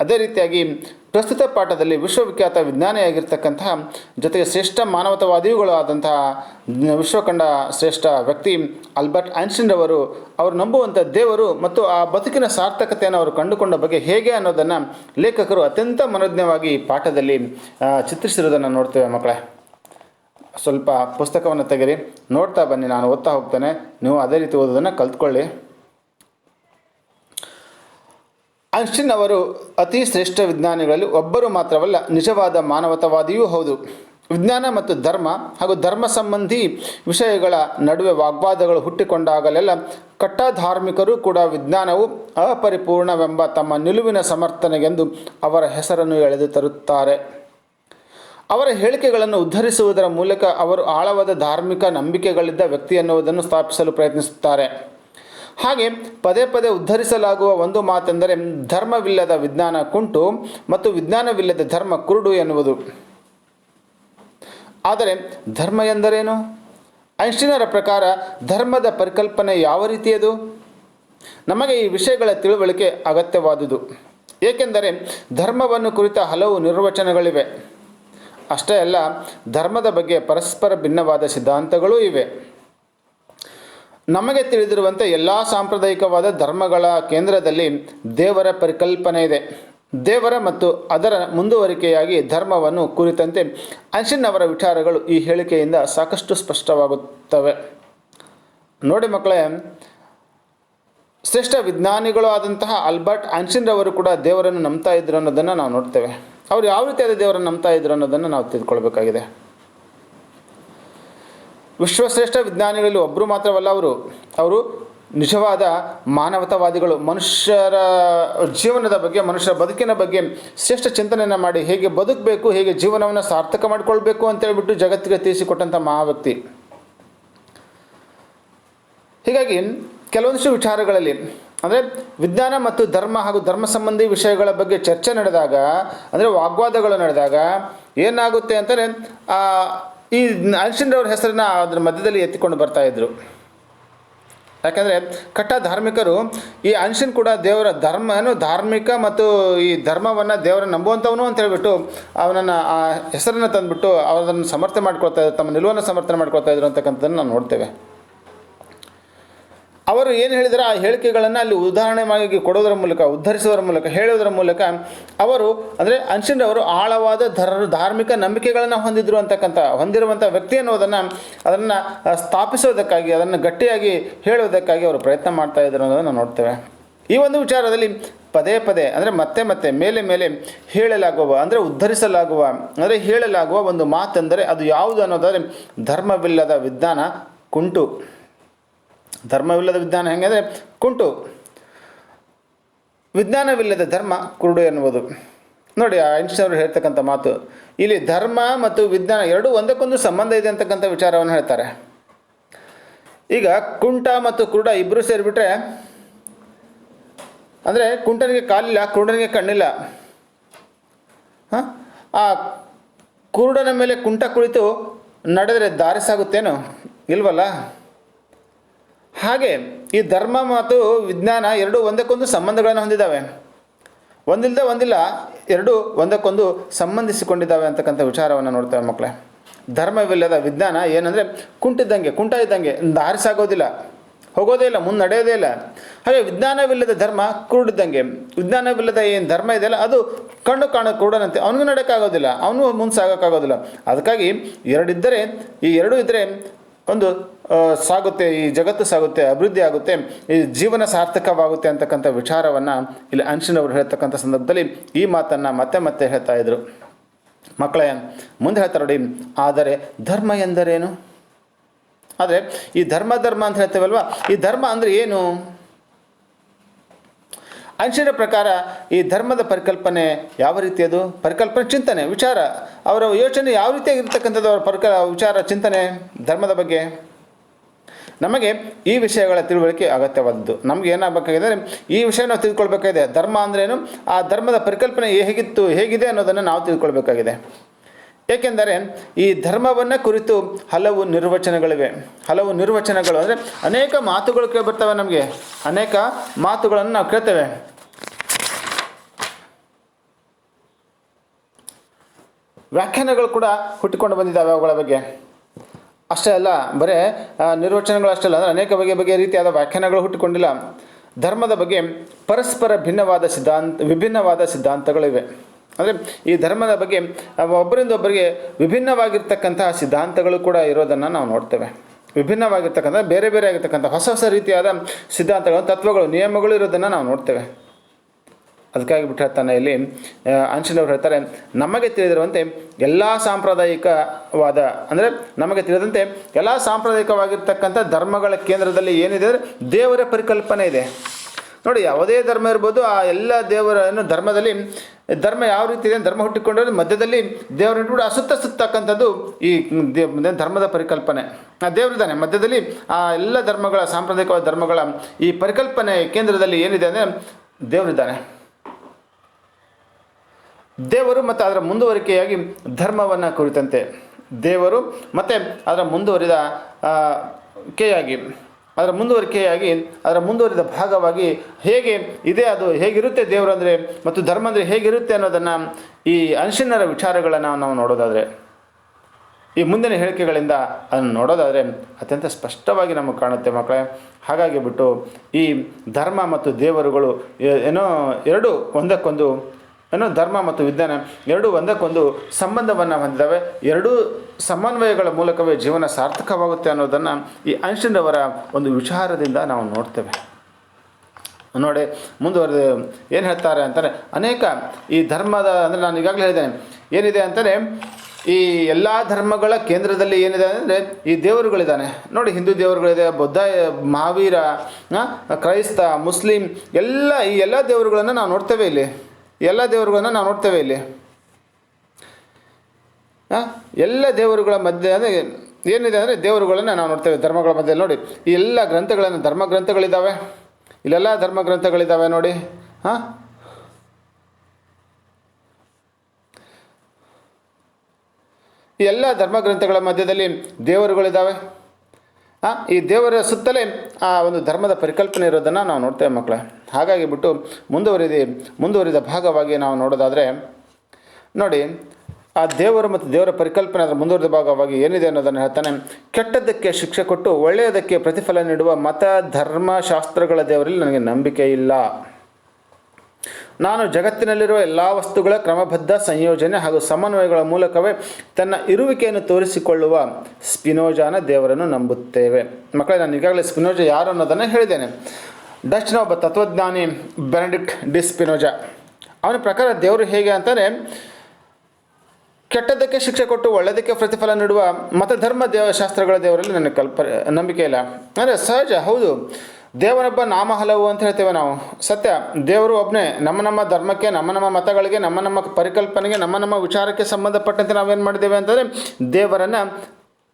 S1: ಅದೇ ರೀತಿಯಾಗಿ ಪ್ರಸ್ತುತ ಪಾಠದಲ್ಲಿ ವಿಶ್ವವಿಖ್ಯಾತ ವಿಜ್ಞಾನಿಯಾಗಿರ್ತಕ್ಕಂತಹ ಜೊತೆಗೆ ಶ್ರೇಷ್ಠ ಮಾನವತಾವಾದಿಗಳು ಆದಂತಹ ವಿಶ್ವಕಂಡ ಶ್ರೇಷ್ಠ ವ್ಯಕ್ತಿ ಆಲ್ಬರ್ಟ್ ಐನ್ಸ್ಟೈನ್ ಅವರು ಅವರು ನಂಬುವಂಥ ದೇವರು ಮತ್ತು ಆ ಬದುಕಿನ ಸಾರ್ಥಕತೆಯನ್ನು ಅವರು ಕಂಡುಕೊಂಡ ಬಗ್ಗೆ ಹೇಗೆ ಅನ್ನೋದನ್ನು ಲೇಖಕರು ಅತ್ಯಂತ ಮನೋಜ್ಞವಾಗಿ ಪಾಠದಲ್ಲಿ ಚಿತ್ರಿಸಿರೋದನ್ನು ನೋಡ್ತೇವೆ ಮಕ್ಕಳೇ. ಸ್ವಲ್ಪ ಪುಸ್ತಕವನ್ನು ತೆಗೆರಿ, ನೋಡ್ತಾ ಬನ್ನಿ, ನಾನು ಓದ್ತಾ ಹೋಗ್ತೇನೆ. ನೀವು ಅದೇ ರೀತಿ ಓದೋದನ್ನು ಕಲ್ತ್ಕೊಳ್ಳಿ. ಐನ್ಸ್ಟೀನ್ ಅವರು ಅತಿ ಶ್ರೇಷ್ಠ ವಿಜ್ಞಾನಿಗಳಲ್ಲಿ ಒಬ್ಬರು ಮಾತ್ರವಲ್ಲ, ನಿಜವಾದ ಮಾನವತಾವಾದಿಯೂ ಹೌದು. ವಿಜ್ಞಾನ ಮತ್ತು ಧರ್ಮ ಹಾಗೂ ಧರ್ಮ ಸಂಬಂಧಿ ವಿಷಯಗಳ ನಡುವೆ ವಾಗ್ವಾದಗಳು ಹುಟ್ಟಿಕೊಂಡಾಗಲೆಲ್ಲ ಕಟ್ಟ ಧಾರ್ಮಿಕರು ಕೂಡ ವಿಜ್ಞಾನವು ಅಪರಿಪೂರ್ಣವೆಂಬ ತಮ್ಮ ನಿಲುವಿನ ಸಮರ್ಥನೆಗೆಂದು ಅವರ ಹೆಸರನ್ನು ಎಳೆದು ತರುತ್ತಾರೆ. ಅವರ ಹೇಳಿಕೆಗಳನ್ನು ಉದ್ಧರಿಸುವುದರ ಮೂಲಕ ಅವರು ಆಳವಾದ ಧಾರ್ಮಿಕ ನಂಬಿಕೆಗಳಿದ್ದ ವ್ಯಕ್ತಿ ಎನ್ನುವುದನ್ನು ಸ್ಥಾಪಿಸಲು ಪ್ರಯತ್ನಿಸುತ್ತಾರೆ. ಹಾಗೆ ಪದೇ ಪದೇ ಉದ್ಧರಿಸಲಾಗುವ ಒಂದು ಮಾತೆಂದರೆ ಧರ್ಮವಿಲ್ಲದ ವಿಜ್ಞಾನ ಕುಂಟು ಮತ್ತು ವಿಜ್ಞಾನವಿಲ್ಲದ ಧರ್ಮ ಕುರುಡು ಎನ್ನುವುದು. ಆದರೆ ಧರ್ಮ ಎಂದರೇನು? ಐನ್ಸ್ಟೀನರ ಪ್ರಕಾರ ಧರ್ಮದ ಪರಿಕಲ್ಪನೆ ಯಾವ ರೀತಿಯದು? ನಮಗೆ ಈ ವಿಷಯಗಳ ತಿಳುವಳಿಕೆ ಅಗತ್ಯವಾದುದು. ಏಕೆಂದರೆ ಧರ್ಮವನ್ನು ಕುರಿತ ಹಲವು ನಿರ್ವಚನಗಳಿವೆ. ಅಷ್ಟೇ ಅಲ್ಲ, ಧರ್ಮದ ಬಗ್ಗೆ ಪರಸ್ಪರ ಭಿನ್ನವಾದ ಸಿದ್ಧಾಂತಗಳೂ ಇವೆ. ನಮಗೆ ತಿಳಿದಿರುವಂತೆ ಎಲ್ಲ ಸಾಂಪ್ರದಾಯಿಕವಾದ ಧರ್ಮಗಳ ಕೇಂದ್ರದಲ್ಲಿ ದೇವರ ಪರಿಕಲ್ಪನೆ ಇದೆ. ದೇವರ ಮತ್ತು ಅದರ ಮುಂದುವರಿಕೆಯಾಗಿ ಧರ್ಮವನ್ನು ಕುರಿತಂತೆ ಅನ್ಶಿನ್ ಅವರ ವಿಚಾರಗಳು ಈ ಹೇಳಿಕೆಯಿಂದ ಸಾಕಷ್ಟು ಸ್ಪಷ್ಟವಾಗುತ್ತವೆ. ನೋಡಿ ಮಕ್ಕಳೇ, ಶ್ರೇಷ್ಠ ವಿಜ್ಞಾನಿಗಳು ಆದಂತಹ ಆಲ್ಬರ್ಟ್ ಅನ್ಶಿನ್ ರವರು ಕೂಡ ದೇವರನ್ನು ನಂಬ್ತಾ ಇದ್ರು ಅನ್ನೋದನ್ನು ನಾವು ನೋಡ್ತೇವೆ. ಅವರು ಯಾವ ರೀತಿಯಾದ ದೇವರನ್ನು ನಂಬ್ತಾ ಇದ್ರು ಅನ್ನೋದನ್ನು ನಾವು ತಿಳ್ಕೊಳ್ಬೇಕಾಗಿದೆ. ವಿಶ್ವಶ್ರೇಷ್ಠ ವಿಜ್ಞಾನಿಗಳಲ್ಲಿ ಒಬ್ಬರು ಮಾತ್ರವಲ್ಲ ಅವರು. ಅವರು ನಿಜವಾದ ಮಾನವತಾವಾದಿಗಳು. ಮನುಷ್ಯರ ಜೀವನದ ಬಗ್ಗೆ, ಮನುಷ್ಯರ ಬದುಕಿನ ಬಗ್ಗೆ ಶ್ರೇಷ್ಠ ಚಿಂತನೆಯನ್ನು ಮಾಡಿ ಹೇಗೆ ಬದುಕಬೇಕು, ಹೇಗೆ ಜೀವನವನ್ನು ಸಾರ್ಥಕ ಮಾಡಿಕೊಳ್ಬೇಕು ಅಂತೇಳ್ಬಿಟ್ಟು ಜಗತ್ತಿಗೆ ತಿಳಿಸಿಕೊಟ್ಟಂಥ ಮಹಾ ವ್ಯಕ್ತಿ ಹೀಗಾಗಿ ಕೆಲವೊಂದಿಷ್ಟು ವಿಚಾರಗಳಲ್ಲಿ, ಅಂದರೆ ವಿಜ್ಞಾನ ಮತ್ತು ಧರ್ಮ ಹಾಗೂ ಧರ್ಮ ಸಂಬಂಧಿ ವಿಷಯಗಳ ಬಗ್ಗೆ ಚರ್ಚೆ ನಡೆದಾಗ, ಅಂದರೆ ವಾಗ್ವಾದಗಳು ನಡೆದಾಗ ಏನಾಗುತ್ತೆ ಅಂತಂದರೆ ಈ ಅವ್ರ ಹೆಸರನ್ನ ಅದ್ರ ಮಧ್ಯದಲ್ಲಿ ಎತ್ತಿಕೊಂಡು ಬರ್ತಾ ಇದ್ರು. ಯಾಕಂದರೆ ಕಟ್ಟ ಧಾರ್ಮಿಕರು ಈ ಅನ್ಶನ್ ಕೂಡ ದೇವರ ಧರ್ಮ ಏನು ಧಾರ್ಮಿಕ ಮತ್ತು ಈ ಧರ್ಮವನ್ನು ದೇವರ ನಂಬುವಂಥವನು ಅಂತ ಹೇಳ್ಬಿಟ್ಟು ಅವನನ್ನು ಆ ಹೆಸರನ್ನು ತಂದುಬಿಟ್ಟು ಅವರನ್ನು ಸಮರ್ಥನೆ ಮಾಡ್ಕೊಳ್ತಾ ಇದ್ರು, ತಮ್ಮ ನಿಲುವನ್ನು ಸಮರ್ಥನೆ ಮಾಡ್ಕೊಳ್ತಾ ಇದ್ರು ಅಂತಕ್ಕಂಥದ್ದನ್ನು ನಾವು ನೋಡ್ತೇವೆ. ಅವರು ಏನು ಹೇಳಿದರೆ? ಆ ಹೇಳಿಕೆಗಳನ್ನು ಅಲ್ಲಿ ಉದಾಹರಣೆಯಾಗಿ ಕೊಡೋದರ ಮೂಲಕ ಉದ್ಧರಿಸುವುದರ ಮೂಲಕ ಹೇಳೋದರ ಮೂಲಕ ಅವರು ಅಂದರೆ ಅವರು ಆಳವಾದ ಧರ್, ಧಾರ್ಮಿಕ ನಂಬಿಕೆಗಳನ್ನು ಹೊಂದಿದ್ರು ಅಂತಕ್ಕಂಥ ಹೊಂದಿರುವಂಥ ವ್ಯಕ್ತಿ ಅನ್ನೋದನ್ನು ಅದನ್ನು ಸ್ಥಾಪಿಸೋದಕ್ಕಾಗಿ, ಅದನ್ನು ಗಟ್ಟಿಯಾಗಿ ಹೇಳೋದಕ್ಕಾಗಿ ಅವರು ಪ್ರಯತ್ನ ಮಾಡ್ತಾ ಇದ್ರು ಅನ್ನೋದನ್ನು ನೋಡ್ತೇವೆ. ಈ ಒಂದು ವಿಚಾರದಲ್ಲಿ ಪದೇ ಪದೇ ಅಂದರೆ ಮತ್ತೆ ಮತ್ತೆ ಮೇಲೆ ಮೇಲೆ ಹೇಳಲಾಗುವ, ಅಂದರೆ ಉದ್ಧರಿಸಲಾಗುವ, ಅಂದರೆ ಹೇಳಲಾಗುವ ಒಂದು ಮಾತೆಂದರೆ ಅದು ಯಾವುದು ಅನ್ನೋದಾದರೆ ಧರ್ಮವಿಲ್ಲದ ವಿಜ್ಞಾನ ಕುಂಟು. ಧರ್ಮವಿಲ್ಲದ ವಿಜ್ಞಾನ ಹೇಗಂದ್ರೆ ಕುಂಟು. ವಿಜ್ಞಾನವಿಲ್ಲದ ಧರ್ಮ ಕುರುಡು ಎನ್ನುವುದು. ನೋಡಿ ಐನ್ಸ್ಟೈನ್ ಅವರು ಹೇಳ್ತಕ್ಕಂಥ ಮಾತು. ಇಲ್ಲಿ ಧರ್ಮ ಮತ್ತು ವಿಜ್ಞಾನ ಎರಡೂ ಒಂದಕ್ಕೊಂದು ಸಂಬಂಧ ಇದೆ ಅಂತಕ್ಕಂಥ ವಿಚಾರವನ್ನು ಹೇಳ್ತಾರೆ. ಈಗ ಕುಂಟ ಮತ್ತು ಕುರುಡ ಇಬ್ಬರು ಸೇರಿಬಿಟ್ರೆ, ಅಂದರೆ ಕುಂಟನಿಗೆ ಕಾಲಿಲ್ಲ, ಕುರುಡನಿಗೆ ಕಣ್ಣಿಲ್ಲ. ಹಾಂ? ಆ ಕುರುಡನ ಮೇಲೆ ಕುಂಟ ಕುಳಿತು ನಡೆದರೆ ದಾರಿ ಸಾಗುತ್ತೇನೋ? ಇಲ್ವಲ್ಲ? ಹಾಗೆ ಈ ಧರ್ಮ ಮತ್ತು ವಿಜ್ಞಾನ ಎರಡು ಒಂದಕ್ಕೊಂದು ಸಂಬಂಧಗಳನ್ನು ಹೊಂದಿದ್ದಾವೆ. ಒಂದಿಲ್ಲದೆ ಒಂದಿಲ್ಲ, ಎರಡು ಒಂದಕ್ಕೊಂದು ಸಂಬಂಧಿಸಿಕೊಂಡಿದ್ದಾವೆ ಅಂತಕ್ಕಂಥ ವಿಚಾರವನ್ನು ನೋಡ್ತೇವೆ ಮಕ್ಕಳೇ. ಧರ್ಮವಿಲ್ಲದ ವಿಜ್ಞಾನ ಏನಂದರೆ ಕುಂಟಿದ್ದಂಗೆ ಕುಂಟ ಇದ್ದಂಗೆ ದಾರಿ ಸಾಗೋದಿಲ್ಲ ಹೋಗೋದೇ ಇಲ್ಲ ಮುಂದೆ ನಡೆಯೋದೇ ಇಲ್ಲ. ಹಾಗೆ ವಿಜ್ಞಾನವಿಲ್ಲದ ಧರ್ಮ ಕುರುಡಿದ್ದಂಗೆ, ವಿಜ್ಞಾನವಿಲ್ಲದ ಏನು ಧರ್ಮ ಇದೆಯಲ್ಲ ಅದು ಕಣ್ಣು ಕಾಣ ಕುರುಡನಂತೆ, ಅವನಿಗೂ ನಡೆಯೋಕ್ಕಾಗೋದಿಲ್ಲ, ಅವನು ಮುಂದೆ ಸಾಗೋಕ್ಕಾಗೋದಿಲ್ಲ. ಅದಕ್ಕಾಗಿ ಎರಡಿದ್ದರೆ, ಈ ಎರಡೂ ಇದ್ದರೆ ಒಂದು ಸಾಗುತ್ತೆ, ಈ ಜಗತ್ತು ಸಾಗುತ್ತೆ, ಅಭಿವೃದ್ಧಿ ಆಗುತ್ತೆ, ಈ ಜೀವನ ಸಾರ್ಥಕವಾಗುತ್ತೆ ಅಂತಕ್ಕಂಥ ವಿಚಾರವನ್ನು ಇಲ್ಲಿ ಅನ್ಷಿನವರು ಹೇಳ್ತಕ್ಕಂಥ ಸಂದರ್ಭದಲ್ಲಿ ಈ ಮಾತನ್ನು ಮತ್ತೆ ಮತ್ತೆ ಹೇಳ್ತಾ ಇದ್ರು. ಮಕ್ಕಳೇ, ಮುಂದೆ ಹೇಳ್ತಾರೆ ನೋಡಿ ಆದರೆ ಧರ್ಮ ಎಂದರೇನು? ಆದರೆ ಈ ಧರ್ಮ ಧರ್ಮ ಅಂತ ಹೇಳ್ತೇವಲ್ವ? ಈ ಧರ್ಮ ಅಂದರೆ ಏನು? ಅಂಶದ ಪ್ರಕಾರ ಈ ಧರ್ಮದ ಪರಿಕಲ್ಪನೆ ಯಾವ ರೀತಿಯದು ಪರಿಕಲ್ಪನೆ ಚಿಂತನೆ, ವಿಚಾರ. ಅವರ ಯೋಚನೆ ಯಾವ ರೀತಿಯಾಗಿರ್ತಕ್ಕಂಥದ್ದು? ಅವರ ಪರಿಕ, ವಿಚಾರ, ಚಿಂತನೆ, ಧರ್ಮದ ಬಗ್ಗೆ. ನಮಗೆ ಈ ವಿಷಯಗಳ ತಿಳುವಳಿಕೆ ಅಗತ್ಯವಾದದ್ದು. ನಮ್ಗೆ ಏನಾಗಬೇಕಾಗಿದೆ ಈ ವಿಷಯ ನಾವು ತಿಳ್ಕೊಳ್ಬೇಕಾಗಿದೆ. ಧರ್ಮ ಅಂದ್ರೇನು? ಆ ಧರ್ಮದ ಪರಿಕಲ್ಪನೆ ಹೇಗಿತ್ತು, ಹೇಗಿದೆ ಅನ್ನೋದನ್ನು ನಾವು ತಿಳ್ಕೊಳ್ಬೇಕಾಗಿದೆ. ಏಕೆಂದರೆ ಈ ಧರ್ಮವನ್ನು ಕುರಿತು ಹಲವು ನಿರ್ವಚನಗಳಿವೆ. ಹಲವು ನಿರ್ವಚನಗಳು ಅಂದರೆ ಅನೇಕ ಮಾತುಗಳು ಕೇಳ್ಬರ್ತವೆ ನಮಗೆ. ಅನೇಕ ಮಾತುಗಳನ್ನು ನಾವು ಕೇಳ್ತೇವೆ. ವ್ಯಾಖ್ಯಾನಗಳು ಕೂಡ ಹುಟ್ಟಿಕೊಂಡು ಬಂದಿದ್ದಾವೆ ಅವುಗಳ ಬಗ್ಗೆ. ಅಷ್ಟೇ ಅಲ್ಲ, ಬರೇ ನಿರ್ವಚನಗಳು ಅಷ್ಟೇ ಅಲ್ಲ, ಅಂದರೆ ಅನೇಕ ಬಗೆ ಬಗೆಯ ರೀತಿಯಾದ ವ್ಯಾಖ್ಯಾನಗಳು ಹುಟ್ಟಿಕೊಂಡಿಲ್ಲ. ಧರ್ಮದ ಬಗ್ಗೆ ಪರಸ್ಪರ ಭಿನ್ನವಾದ ಸಿದ್ಧಾಂತ, ವಿಭಿನ್ನವಾದ ಸಿದ್ಧಾಂತಗಳಿವೆ. ಅಂದರೆ ಈ ಧರ್ಮದ ಬಗ್ಗೆ ಒಬ್ಬರಿಂದ ಒಬ್ಬರಿಗೆ ವಿಭಿನ್ನವಾಗಿರ್ತಕ್ಕಂತಹ ಸಿದ್ಧಾಂತಗಳು ಕೂಡ ಇರೋದನ್ನು ನಾವು ನೋಡ್ತೇವೆ. ವಿಭಿನ್ನವಾಗಿರ್ತಕ್ಕಂಥ, ಬೇರೆ ಬೇರೆ ಆಗಿರ್ತಕ್ಕಂಥ ಹೊಸ ಹೊಸ ರೀತಿಯಾದ ಸಿದ್ಧಾಂತಗಳು, ತತ್ವಗಳು, ನಿಯಮಗಳು ಇರೋದನ್ನು ನಾವು ನೋಡ್ತೇವೆ. ಅದಕ್ಕಾಗಿ ಬಿಟ್ಟು ಹೇಳ್ತಾನೆ ಇಲ್ಲಿ ಅಂಶನವ್ರು ಹೇಳ್ತಾರೆ, ನಮಗೆ ತಿಳಿದಿರುವಂತೆ ಎಲ್ಲ ಸಾಂಪ್ರದಾಯಿಕವಾದ, ಅಂದರೆ ನಮಗೆ ತಿಳಿದಂತೆ ಎಲ್ಲ ಸಾಂಪ್ರದಾಯಿಕವಾಗಿರ್ತಕ್ಕಂಥ ಧರ್ಮಗಳ ಕೇಂದ್ರದಲ್ಲಿ ಏನಿದೆ ದೇವರ ಪರಿಕಲ್ಪನೆ ಇದೆ. ನೋಡಿ, ಯಾವುದೇ ಧರ್ಮ ಇರ್ಬೋದು, ಆ ಎಲ್ಲ ದೇವರನ್ನು ಧರ್ಮದಲ್ಲಿ, ಧರ್ಮ ಯಾವ ರೀತಿ ಇದೆ ಧರ್ಮ ಹುಟ್ಟಿಕೊಂಡ್ರೆ ಮಧ್ಯದಲ್ಲಿ ದೇವರ ಕೂಡ ಅಸುತ್ತ ಸುತ್ತ ಸುತ್ತಕ್ಕಂಥದ್ದು ಈ ಧರ್ಮದ ಪರಿಕಲ್ಪನೆ. ಆ ದೇವರಿದ್ದಾನೆ ಮಧ್ಯದಲ್ಲಿ ಆ ಎಲ್ಲ ಧರ್ಮಗಳ, ಸಾಂಪ್ರದಾಯಿಕವಾದ ಧರ್ಮಗಳ ಈ ಪರಿಕಲ್ಪನೆ ಕೇಂದ್ರದಲ್ಲಿ ಏನಿದೆ ಅಂದರೆ ದೇವರಿದ್ದಾನೆ ದೇವರು ಮತ್ತು ಅದರ ಮುಂದುವರಿಕೆಯಾಗಿ ಧರ್ಮವನ್ನು ಕುರಿತಂತೆ. ದೇವರು ಮತ್ತು ಅದರ ಮುಂದುವರಿದ ಕೆಯಾಗಿ ಅದರ ಮುಂದುವರಿಕೆಯಾಗಿ, ಅದರ ಮುಂದುವರಿದ ಭಾಗವಾಗಿ ಹೇಗೆ ಇದೆ, ಅದು ಹೇಗಿರುತ್ತೆ ದೇವರು ಅಂದರೆ ಮತ್ತು ಧರ್ಮ ಅಂದರೆ ಹೇಗಿರುತ್ತೆ ಅನ್ನೋದನ್ನು ಈ ಅನ್ಷನ್ನರ ವಿಚಾರಗಳನ್ನು ನಾವು ನೋಡೋದಾದರೆ, ಈ ಮುಂದಿನ ಹೇಳಿಕೆಗಳಿಂದ ಅದನ್ನು ನೋಡೋದಾದರೆ ಅತ್ಯಂತ ಸ್ಪಷ್ಟವಾಗಿ ನಮಗೆ ಕಾಣುತ್ತೆ ಮಕ್ಕಳೇ. ಹಾಗಾಗಿ ಬಿಟ್ಟು ಈ ಧರ್ಮ ಮತ್ತು ದೇವರುಗಳು ಏನೋ ಎರಡು, ಒಂದಕ್ಕೊಂದು ಏನೋ ಧರ್ಮ ಮತ್ತು ವಿಜ್ಞಾನ ಎರಡೂ ಒಂದಕ್ಕೊಂದು ಸಂಬಂಧವನ್ನು ಹೊಂದಿದ್ದಾವೆ. ಎರಡೂ ಸಮನ್ವಯಗಳ ಮೂಲಕವೇ ಜೀವನ ಸಾರ್ಥಕವಾಗುತ್ತೆ ಅನ್ನೋದನ್ನು ಈ ಐನ್ಸ್ಟೀನ್ರವರ ಒಂದು ವಿಚಾರದಿಂದ ನಾವು ನೋಡ್ತೇವೆ. ನೋಡಿ, ಮುಂದುವರೆದು ಏನು ಹೇಳ್ತಾರೆ ಅಂತಾರೆ ಅನೇಕ ಈ ಧರ್ಮದ, ಅಂದರೆ ನಾನು ಈಗಾಗಲೇ ಹೇಳಿದ್ದೇನೆ, ಏನಿದೆ ಅಂತಾರೆ ಈ ಎಲ್ಲ ಧರ್ಮಗಳ ಕೇಂದ್ರದಲ್ಲಿ ಏನಿದೆ ಅಂದರೆ, ಈ ದೇವರುಗಳಿದ್ದಾನೆ. ನೋಡಿ, ಹಿಂದೂ ದೇವರುಗಳಿದೆ, ಬುದ್ಧ, ಮಹಾವೀರ ಕ್ರೈಸ್ತ, ಮುಸ್ಲಿಂ, ಎಲ್ಲ ಈ ಎಲ್ಲ ದೇವರುಗಳನ್ನು ನಾವು ನೋಡ್ತೇವೆ ಇಲ್ಲಿ. ಎಲ್ಲ ದೇವರುಗಳನ್ನು ನಾವು ನೋಡ್ತೇವೆ ಇಲ್ಲಿ. ಎಲ್ಲ ದೇವರುಗಳ ಮಧ್ಯೆ ಅಂದರೆ ಏನಿದೆ ಅಂದರೆ ದೇವರುಗಳನ್ನು ನಾವು ನೋಡ್ತೇವೆ, ಧರ್ಮಗಳ ಮಧ್ಯೆ ನೋಡಿ. ಈ ಎಲ್ಲ ಗ್ರಂಥಗಳನ್ನು ಧರ್ಮ ಗ್ರಂಥಗಳಿದ್ದಾವೆ ಇಲ್ಲೆಲ್ಲ ಧರ್ಮ ಗ್ರಂಥಗಳಿದ್ದಾವೆ ನೋಡಿ. ಹಾಂ ಈ ಎಲ್ಲ ಧರ್ಮ ಗ್ರಂಥಗಳ ಮಧ್ಯದಲ್ಲಿ ದೇವರುಗಳಿದ್ದಾವೆ ಈ ದೇವರ ಸುತ್ತಲೇ ಆ ಒಂದು ಧರ್ಮದ ಪರಿಕಲ್ಪನೆ ಇರೋದನ್ನು ನಾವು ನೋಡ್ತೇವೆ ಮಕ್ಕಳೇ. ಹಾಗಾಗಿ ಬಿಟ್ಟು ಮುಂದುವರಿದ ಮುಂದುವರಿದ ಭಾಗವಾಗಿ ನಾವು ನೋಡೋದಾದರೆ, ನೋಡಿ, ಆ ದೇವರು ಮತ್ತು ದೇವರ ಪರಿಕಲ್ಪನೆ ಅದರ ಮುಂದುವರಿದ ಭಾಗವಾಗಿ ಏನಿದೆ ಅನ್ನೋದನ್ನು ಹೇಳ್ತಾನೆ, ಕೆಟ್ಟದ್ದಕ್ಕೆ ಶಿಕ್ಷೆ ಕೊಟ್ಟು ಒಳ್ಳೆಯದಕ್ಕೆ ಪ್ರತಿಫಲ ನೀಡುವ ಮತ ಧರ್ಮ ಶಾಸ್ತ್ರಗಳ ದೇವರಲ್ಲಿ ನನಗೆ ನಂಬಿಕೆ ಇಲ್ಲ. ನಾನು ಜಗತ್ತಿನಲ್ಲಿರುವ ಎಲ್ಲ ವಸ್ತುಗಳ ಕ್ರಮಬದ್ಧ ಸಂಯೋಜನೆ ಹಾಗೂ ಸಮನ್ವಯಗಳ ಮೂಲಕವೇ ತನ್ನ ಇರುವಿಕೆಯನ್ನು ತೋರಿಸಿಕೊಳ್ಳುವ ಸ್ಪಿನೋಜಾನ ದೇವರನ್ನು ನಂಬುತ್ತೇವೆ. ಮಕ್ಕಳೇ, ನಾನು ಈಗಾಗಲೇ ಸ್ಪಿನೋಜ ಯಾರು ಅನ್ನೋದನ್ನು ಹೇಳಿದ್ದೇನೆ. ಡಚ್ನ ಒಬ್ಬ ತತ್ವಜ್ಞಾನಿ ಬೆನಡಿಕ್ಟ್ ಡಿ ಸ್ಪಿನೋಜಾ. ಅವನ ಪ್ರಕಾರ ದೇವರು ಹೇಗೆ ಅಂತಾನೆ ಕೆಟ್ಟದ್ದಕ್ಕೆ ಶಿಕ್ಷೆ ಕೊಟ್ಟು ಒಳ್ಳೆಯದಕ್ಕೆ ಪ್ರತಿಫಲ ನೀಡುವ ಮತಧರ್ಮ ದೇವಶಾಸ್ತ್ರಗಳ ದೇವರಲ್ಲಿ ನನಗೆ ಕಲ್ಪ, ನಂಬಿಕೆ ಇಲ್ಲ. ಅಂದರೆ ಸಹಜ, ಹೌದು. ದೇವರೊಬ್ಬ ನಾಮ ಹಲವು ಅಂತ ಹೇಳ್ತೇವೆ ನಾವು. ಸತ್ಯ, ದೇವರು ಒಬ್ಬನೇ ನಮ್ಮ ನಮ್ಮ ಧರ್ಮಕ್ಕೆ, ನಮ್ಮ ನಮ್ಮ ಮತಗಳಿಗೆ, ನಮ್ಮ ನಮ್ಮ ಪರಿಕಲ್ಪನೆಗೆ, ನಮ್ಮ ನಮ್ಮ ವಿಚಾರಕ್ಕೆ ಸಂಬಂಧಪಟ್ಟಂತೆ ನಾವೇನು ಮಾಡಿದ್ದೇವೆ ಅಂತಂದರೆ ದೇವರನ್ನು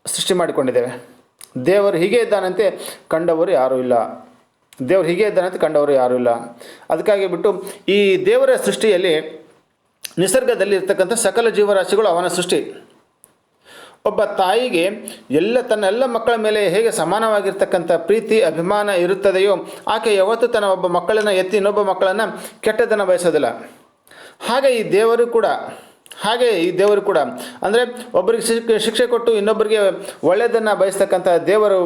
S1: ಸೃಷ್ಟಿ ಮಾಡಿಕೊಂಡಿದ್ದೇವೆ. ದೇವರು ಹೀಗೆ ಇದ್ದಾನಂತೆ ಕಂಡವರು ಯಾರೂ ಇಲ್ಲ. ದೇವರು ಹೀಗೆ ಇದ್ದಾನಂತೆ ಕಂಡವರು ಯಾರೂ ಇಲ್ಲ. ಅದಕ್ಕಾಗಿ ಬಿಟ್ಟು ಈ ದೇವರ ಸೃಷ್ಟಿಯಲ್ಲಿ ನಿಸರ್ಗದಲ್ಲಿ ಇರ್ತಕ್ಕಂಥ ಸಕಲ ಜೀವರಾಶಿಗಳು ಅವನ ಸೃಷ್ಟಿ. ಒಬ್ಬ ತಾಯಿಗೆ ಎಲ್ಲ ತನ್ನ ಎಲ್ಲ ಮಕ್ಕಳ ಮೇಲೆ ಹೇಗೆ ಸಮಾನವಾಗಿರ್ತಕ್ಕಂಥ ಪ್ರೀತಿ, ಅಭಿಮಾನ ಇರುತ್ತದೆಯೋ, ಆಕೆ ಯಾವತ್ತೂ ತನ್ನ ಒಬ್ಬ ಮಕ್ಕಳನ್ನು ಎತ್ತಿ ಇನ್ನೊಬ್ಬ ಮಕ್ಕಳನ್ನು ಕೆಟ್ಟದನ್ನು ಬಯಸೋದಿಲ್ಲ. ಹಾಗೆ ಈ ದೇವರು ಕೂಡ, ಹಾಗೆ ಈ ದೇವರು ಕೂಡ, ಅಂದರೆ ಒಬ್ಬರಿಗೆ ಶಿಕ್ಷೆ ಶಿಕ್ಷೆ ಕೊಟ್ಟು ಇನ್ನೊಬ್ಬರಿಗೆ ಒಳ್ಳೆಯದನ್ನು ಬಯಸ್ತಕ್ಕಂಥ ದೇವರು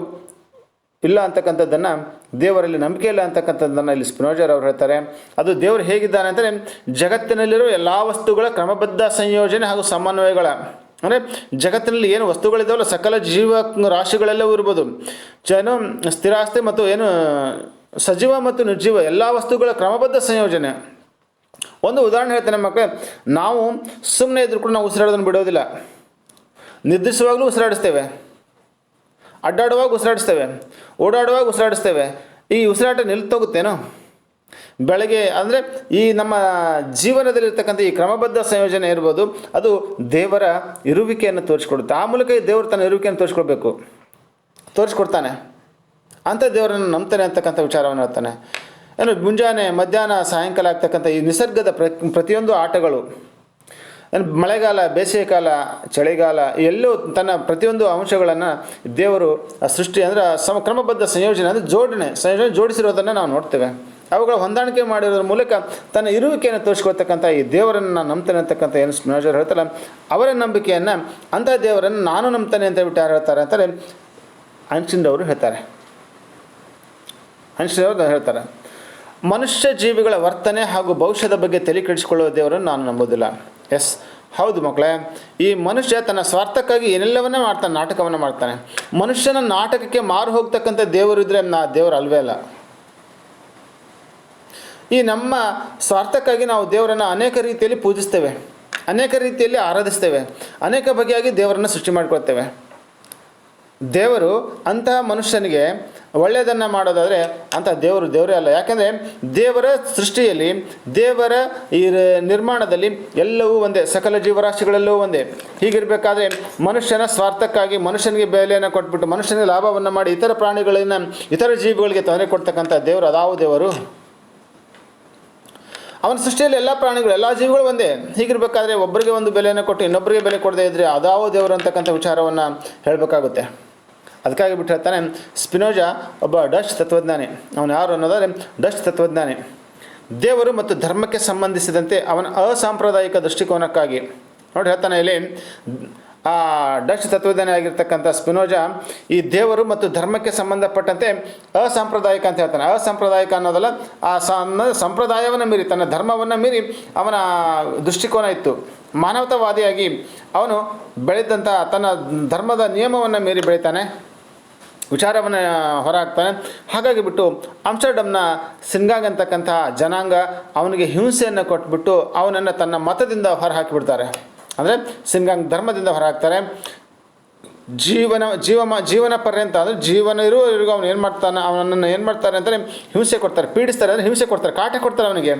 S1: ಇಲ್ಲ ಅಂತಕ್ಕಂಥದ್ದನ್ನು, ದೇವರಲ್ಲಿ ನಂಬಿಕೆ ಇಲ್ಲ ಅಂತಕ್ಕಂಥದ್ದನ್ನು ಇಲ್ಲಿ ಸ್ಪಿನೋಜರ್ ಅವರು ಹೇಳ್ತಾರೆ. ಅದು ದೇವರು ಹೇಗಿದ್ದಾನೆ ಅಂದರೆ ಜಗತ್ತಿನಲ್ಲಿರೋ ಎಲ್ಲ ವಸ್ತುಗಳ ಕ್ರಮಬದ್ಧ ಸಂಯೋಜನೆ ಹಾಗೂ ಸಮನ್ವಯಗಳ. ಅಂದರೆ ಜಗತ್ತಿನಲ್ಲಿ ಏನು ವಸ್ತುಗಳಿದಾವಲ್ಲ ಸಕಲ ಜೀವ ರಾಶಿಗಳೆಲ್ಲವೂ ಇರ್ಬೋದು. ಏನು ಸ್ಥಿರಾಸ್ತಿ ಮತ್ತು ಏನು ಸಜೀವ ಮತ್ತು ನಿರ್ಜೀವ ಎಲ್ಲ ವಸ್ತುಗಳ ಕ್ರಮಬದ್ಧ ಸಂಯೋಜನೆ. ಒಂದು ಉದಾಹರಣೆ ಹೇಳ್ತೇನೆ ಮಕ್ಕಳೇ, ನಾವು ಸುಮ್ಮನೆ ಇದ್ರೂ ಕೂಡ ನಾವು ಉಸಿರಾಡೋದನ್ನು ಬಿಡೋದಿಲ್ಲ. ನಿರ್ದಿಷ್ಟವಾಗಲೂ ಉಸಿರಾಡಿಸ್ತೇವೆ. ಅಡ್ಡಾಡುವಾಗ ಉಸಿರಾಡಿಸ್ತೇವೆ. ಓಡಾಡುವಾಗ ಉಸಿರಾಡಿಸ್ತೇವೆ. ಈ ಉಸಿರಾಟ ನಿಲ್ತೋಗುತ್ತೇನೋ? ಬೆಳಗ್ಗೆ ಅಂದರೆ ಈ ನಮ್ಮ ಜೀವನದಲ್ಲಿರ್ತಕ್ಕಂಥ ಈ ಕ್ರಮಬದ್ಧ ಸಂಯೋಜನೆ ಇರ್ಬೋದು, ಅದು ದೇವರ ಇರುವಿಕೆಯನ್ನು ತೋರಿಸ್ಕೊಡುತ್ತೆ. ಆ ಮೂಲಕ ದೇವರು ತನ್ನ ಇರುವಿಕೆಯನ್ನು ತೋರಿಸ್ಕೊಡ್ಬೇಕು. ತೋರಿಸ್ಕೊಡ್ತಾನೆ. ಅಂಥ ದೇವರನ್ನು ನಂಬ್ತಾನೆ ಅಂತಕ್ಕಂಥ ವಿಚಾರವನ್ನು ಹೇಳ್ತಾನೆ. ಏನು, ಮುಂಜಾನೆ, ಮಧ್ಯಾಹ್ನ, ಸಾಯಂಕಾಲ ಆಗ್ತಕ್ಕಂಥ ಈ ನಿಸರ್ಗದ ಪ್ರ, ಪ್ರತಿಯೊಂದು ಆಟಗಳು ಮಳೆಗಾಲ ಬೇಸಿಗೆ ಕಾಲ ಚಳಿಗಾಲ, ಎಲ್ಲೂ ತನ್ನ ಪ್ರತಿಯೊಂದು ಅಂಶಗಳನ್ನು ದೇವರು ಸೃಷ್ಟಿ ಅಂದರೆ ಸಮ, ಕ್ರಮಬದ್ಧ ಸಂಯೋಜನೆ ಅಂದರೆ ಜೋಡಣೆ, ಸಂಯೋಜನೆ ಜೋಡಿಸಿರೋದನ್ನು ನಾವು ನೋಡ್ತೇವೆ. ಅವುಗಳ ಹೊಂದಾಣಿಕೆ ಮಾಡಿರೋದ್ರ ಮೂಲಕ ತನ್ನ ಇರುವಿಕೆಯನ್ನು ತೋರಿಸ್ಕೊಳ್ತಕ್ಕಂಥ ಈ ದೇವರನ್ನು ನಾನು ನಂಬ್ತೇನೆ ಅಂತಕ್ಕಂಥ ಏನು ಸ್ಪಿನೋಜರ್ ಹೇಳ್ತಾರಲ್ಲ ಅವರ ನಂಬಿಕೆಯನ್ನು ಅಂಥ ದೇವರನ್ನು ನಾನು ನಂಬ್ತೇನೆ ಅಂತ ಬಿಟ್ಟು ಯಾರು ಹೇಳ್ತಾರೆ ಅಂತಾರೆ ಅವರು ಹೇಳ್ತಾರೆ. ಅವರು ಹೇಳ್ತಾರೆ, ಮನುಷ್ಯ ಜೀವಿಗಳ ವರ್ತನೆ ಹಾಗೂ ಭವಿಷ್ಯದ ಬಗ್ಗೆ ತಲೆ ಕೆಡಿಸಿಕೊಳ್ಳುವ ದೇವರನ್ನು ನಾನು ನಂಬೋದಿಲ್ಲ ಎಸ್, ಹೌದು ಮಕ್ಕಳೇ, ಈ ಮನುಷ್ಯ ತನ್ನ ಸ್ವಾರ್ಥಕ್ಕಾಗಿ ಏನೆಲ್ಲವನ್ನೇ ಮಾಡ್ತಾನೆ, ನಾಟಕವನ್ನು ಮಾಡ್ತಾನೆ. ಮನುಷ್ಯನ ನಾಟಕಕ್ಕೆ ಮಾರು ಹೋಗ್ತಕ್ಕಂಥ ದೇವರು ಇದ್ದರೆ ನಾ ದೇವರು ಅಲ್ವೇ ಅಲ್ಲ. ಈ ನಮ್ಮ ಸ್ವಾರ್ಥಕ್ಕಾಗಿ ನಾವು ದೇವರನ್ನು ಅನೇಕ ರೀತಿಯಲ್ಲಿ ಪೂಜಿಸ್ತೇವೆ, ಅನೇಕ ರೀತಿಯಲ್ಲಿ ಆರಾಧಿಸ್ತೇವೆ, ಅನೇಕ ಬಗೆಯಾಗಿ ದೇವರನ್ನು ಸೃಷ್ಟಿ ಮಾಡ್ಕೊಳ್ತೇವೆ. ದೇವರು ಅಂತಹ ಮನುಷ್ಯನಿಗೆ ಒಳ್ಳೆಯದನ್ನು ಮಾಡೋದಾದರೆ ಅಂಥ ದೇವರು, ದೇವರೇ ಅಲ್ಲ. ಯಾಕೆಂದರೆ ದೇವರ ಸೃಷ್ಟಿಯಲ್ಲಿ, ದೇವರ ಈ ನಿರ್ಮಾಣದಲ್ಲಿ ಎಲ್ಲವೂ ಒಂದೇ, ಸಕಲ ಜೀವರಾಶಿಗಳೆಲ್ಲವೂ ಒಂದೇ. ಹೀಗಿರಬೇಕಾದ್ರೆ ಮನುಷ್ಯನ ಸ್ವಾರ್ಥಕ್ಕಾಗಿ ಮನುಷ್ಯನಿಗೆ ಬೆಲೆಯನ್ನು ಕೊಟ್ಬಿಟ್ಟು ಮನುಷ್ಯನಿಗೆ ಲಾಭವನ್ನು ಮಾಡಿ ಇತರ ಪ್ರಾಣಿಗಳನ್ನ, ಇತರ ಜೀವಿಗಳಿಗೆ ತೊಂದರೆ ಕೊಡ್ತಕ್ಕಂಥ ದೇವರು ಅದಾವು ದೇವರು. ಅವನ ಸೃಷ್ಟಿಯಲ್ಲಿ ಎಲ್ಲ ಪ್ರಾಣಿಗಳು, ಎಲ್ಲ ಜೀವಿಗಳು ಒಂದೇ. ಹೀಗಿರಬೇಕಾದ್ರೆ ಒಬ್ಬರಿಗೆ ಒಂದು ಬೆಲೆಯನ್ನು ಕೊಟ್ಟು ಇನ್ನೊಬ್ಬರಿಗೆ ಬೆಲೆ ಕೊಡದೇ ಇದ್ದರೆ ಅದಾವ ದೇವರು ಅಂತಕ್ಕಂಥ ವಿಚಾರವನ್ನು ಹೇಳಬೇಕಾಗುತ್ತೆ. ಅದಕ್ಕಾಗಿ ಬಿಟ್ಟು ಹೇಳ್ತಾನೆ, ಸ್ಪಿನೋಜ ಒಬ್ಬ ಡಚ್ ತತ್ವಜ್ಞಾನಿ. ಅವನು ಯಾರು ಅನ್ನೋದಾದ್ರೆ ಡಚ್ ತತ್ವಜ್ಞಾನಿ. ದೇವರು ಮತ್ತು ಧರ್ಮಕ್ಕೆ ಸಂಬಂಧಿಸಿದಂತೆ ಅವನ ಅಸಾಂಪ್ರದಾಯಿಕ ದೃಷ್ಟಿಕೋನಕ್ಕಾಗಿ. ನೋಡಿ ಹೇಳ್ತಾನೆ ಇಲ್ಲಿ ಆ ಡಚ್ ತತ್ವಜ್ಞಾನಿ ಆಗಿರ್ತಕ್ಕಂಥ ಸ್ಪಿನೋಜ ಈ ದೇವರು ಮತ್ತು ಧರ್ಮಕ್ಕೆ ಸಂಬಂಧಪಟ್ಟಂತೆ ಅಸಾಂಪ್ರದಾಯಿಕ ಅಂತ ಹೇಳ್ತಾನೆ. ಅಸಾಂಪ್ರದಾಯಿಕ ಅನ್ನೋದಲ್ಲ, ಆ ಸನ್ನ ಸಂಪ್ರದಾಯವನ್ನು ಮೀರಿ, ತನ್ನ ಧರ್ಮವನ್ನು ಮೀರಿ ಅವನ ದೃಷ್ಟಿಕೋನ ಇತ್ತು. ಮಾನವತಾವಾದಿಯಾಗಿ ಅವನು ಬೆಳೆದಂಥ ತನ್ನ ಧರ್ಮದ ನಿಯಮವನ್ನು ಮೀರಿ ಬೆಳಿತಾನೆ, ವಿಚಾರವನ್ನು ಹೊರಹಾಕ್ತಾನೆ. ಹಾಗಾಗಿ ಬಿಟ್ಟು ಆಮ್ಸ್ಟರ್ಡಮ್ನ ಸಿನ್ಗಾಂಗ್ ಅಂತಕ್ಕಂಥ ಜನಾಂಗ ಅವನಿಗೆ ಹಿಂಸೆಯನ್ನು ಕೊಟ್ಬಿಟ್ಟು ಅವನನ್ನು ತನ್ನ ಮತದಿಂದ ಹೊರಹಾಕಿಬಿಡ್ತಾರೆ. ಅಂದರೆ ಸಿಂಗಾಂಗ್ ಧರ್ಮದಿಂದ ಹೊರಾಗ್ತಾರೆ. ಜೀವನ, ಜೀವಮ, ಜೀವನ ಪರ್ಯಂತ ಅಂದರೆ ಜೀವನ ಇರುವವರೆಗೂ ಅವನು ಏನು ಮಾಡ್ತಾನೆ, ಅವನನ್ನು ಏನು ಮಾಡ್ತಾರೆ ಅಂದರೆ ಹಿಂಸೆ ಕೊಡ್ತಾರೆ, ಪೀಡಿಸ್ತಾರೆ ಅಂದರೆ ಹಿಂಸೆ ಕೊಡ್ತಾರೆ, ಕಾಟ ಕೊಡ್ತಾರೆ ಅವನಿಗೆ.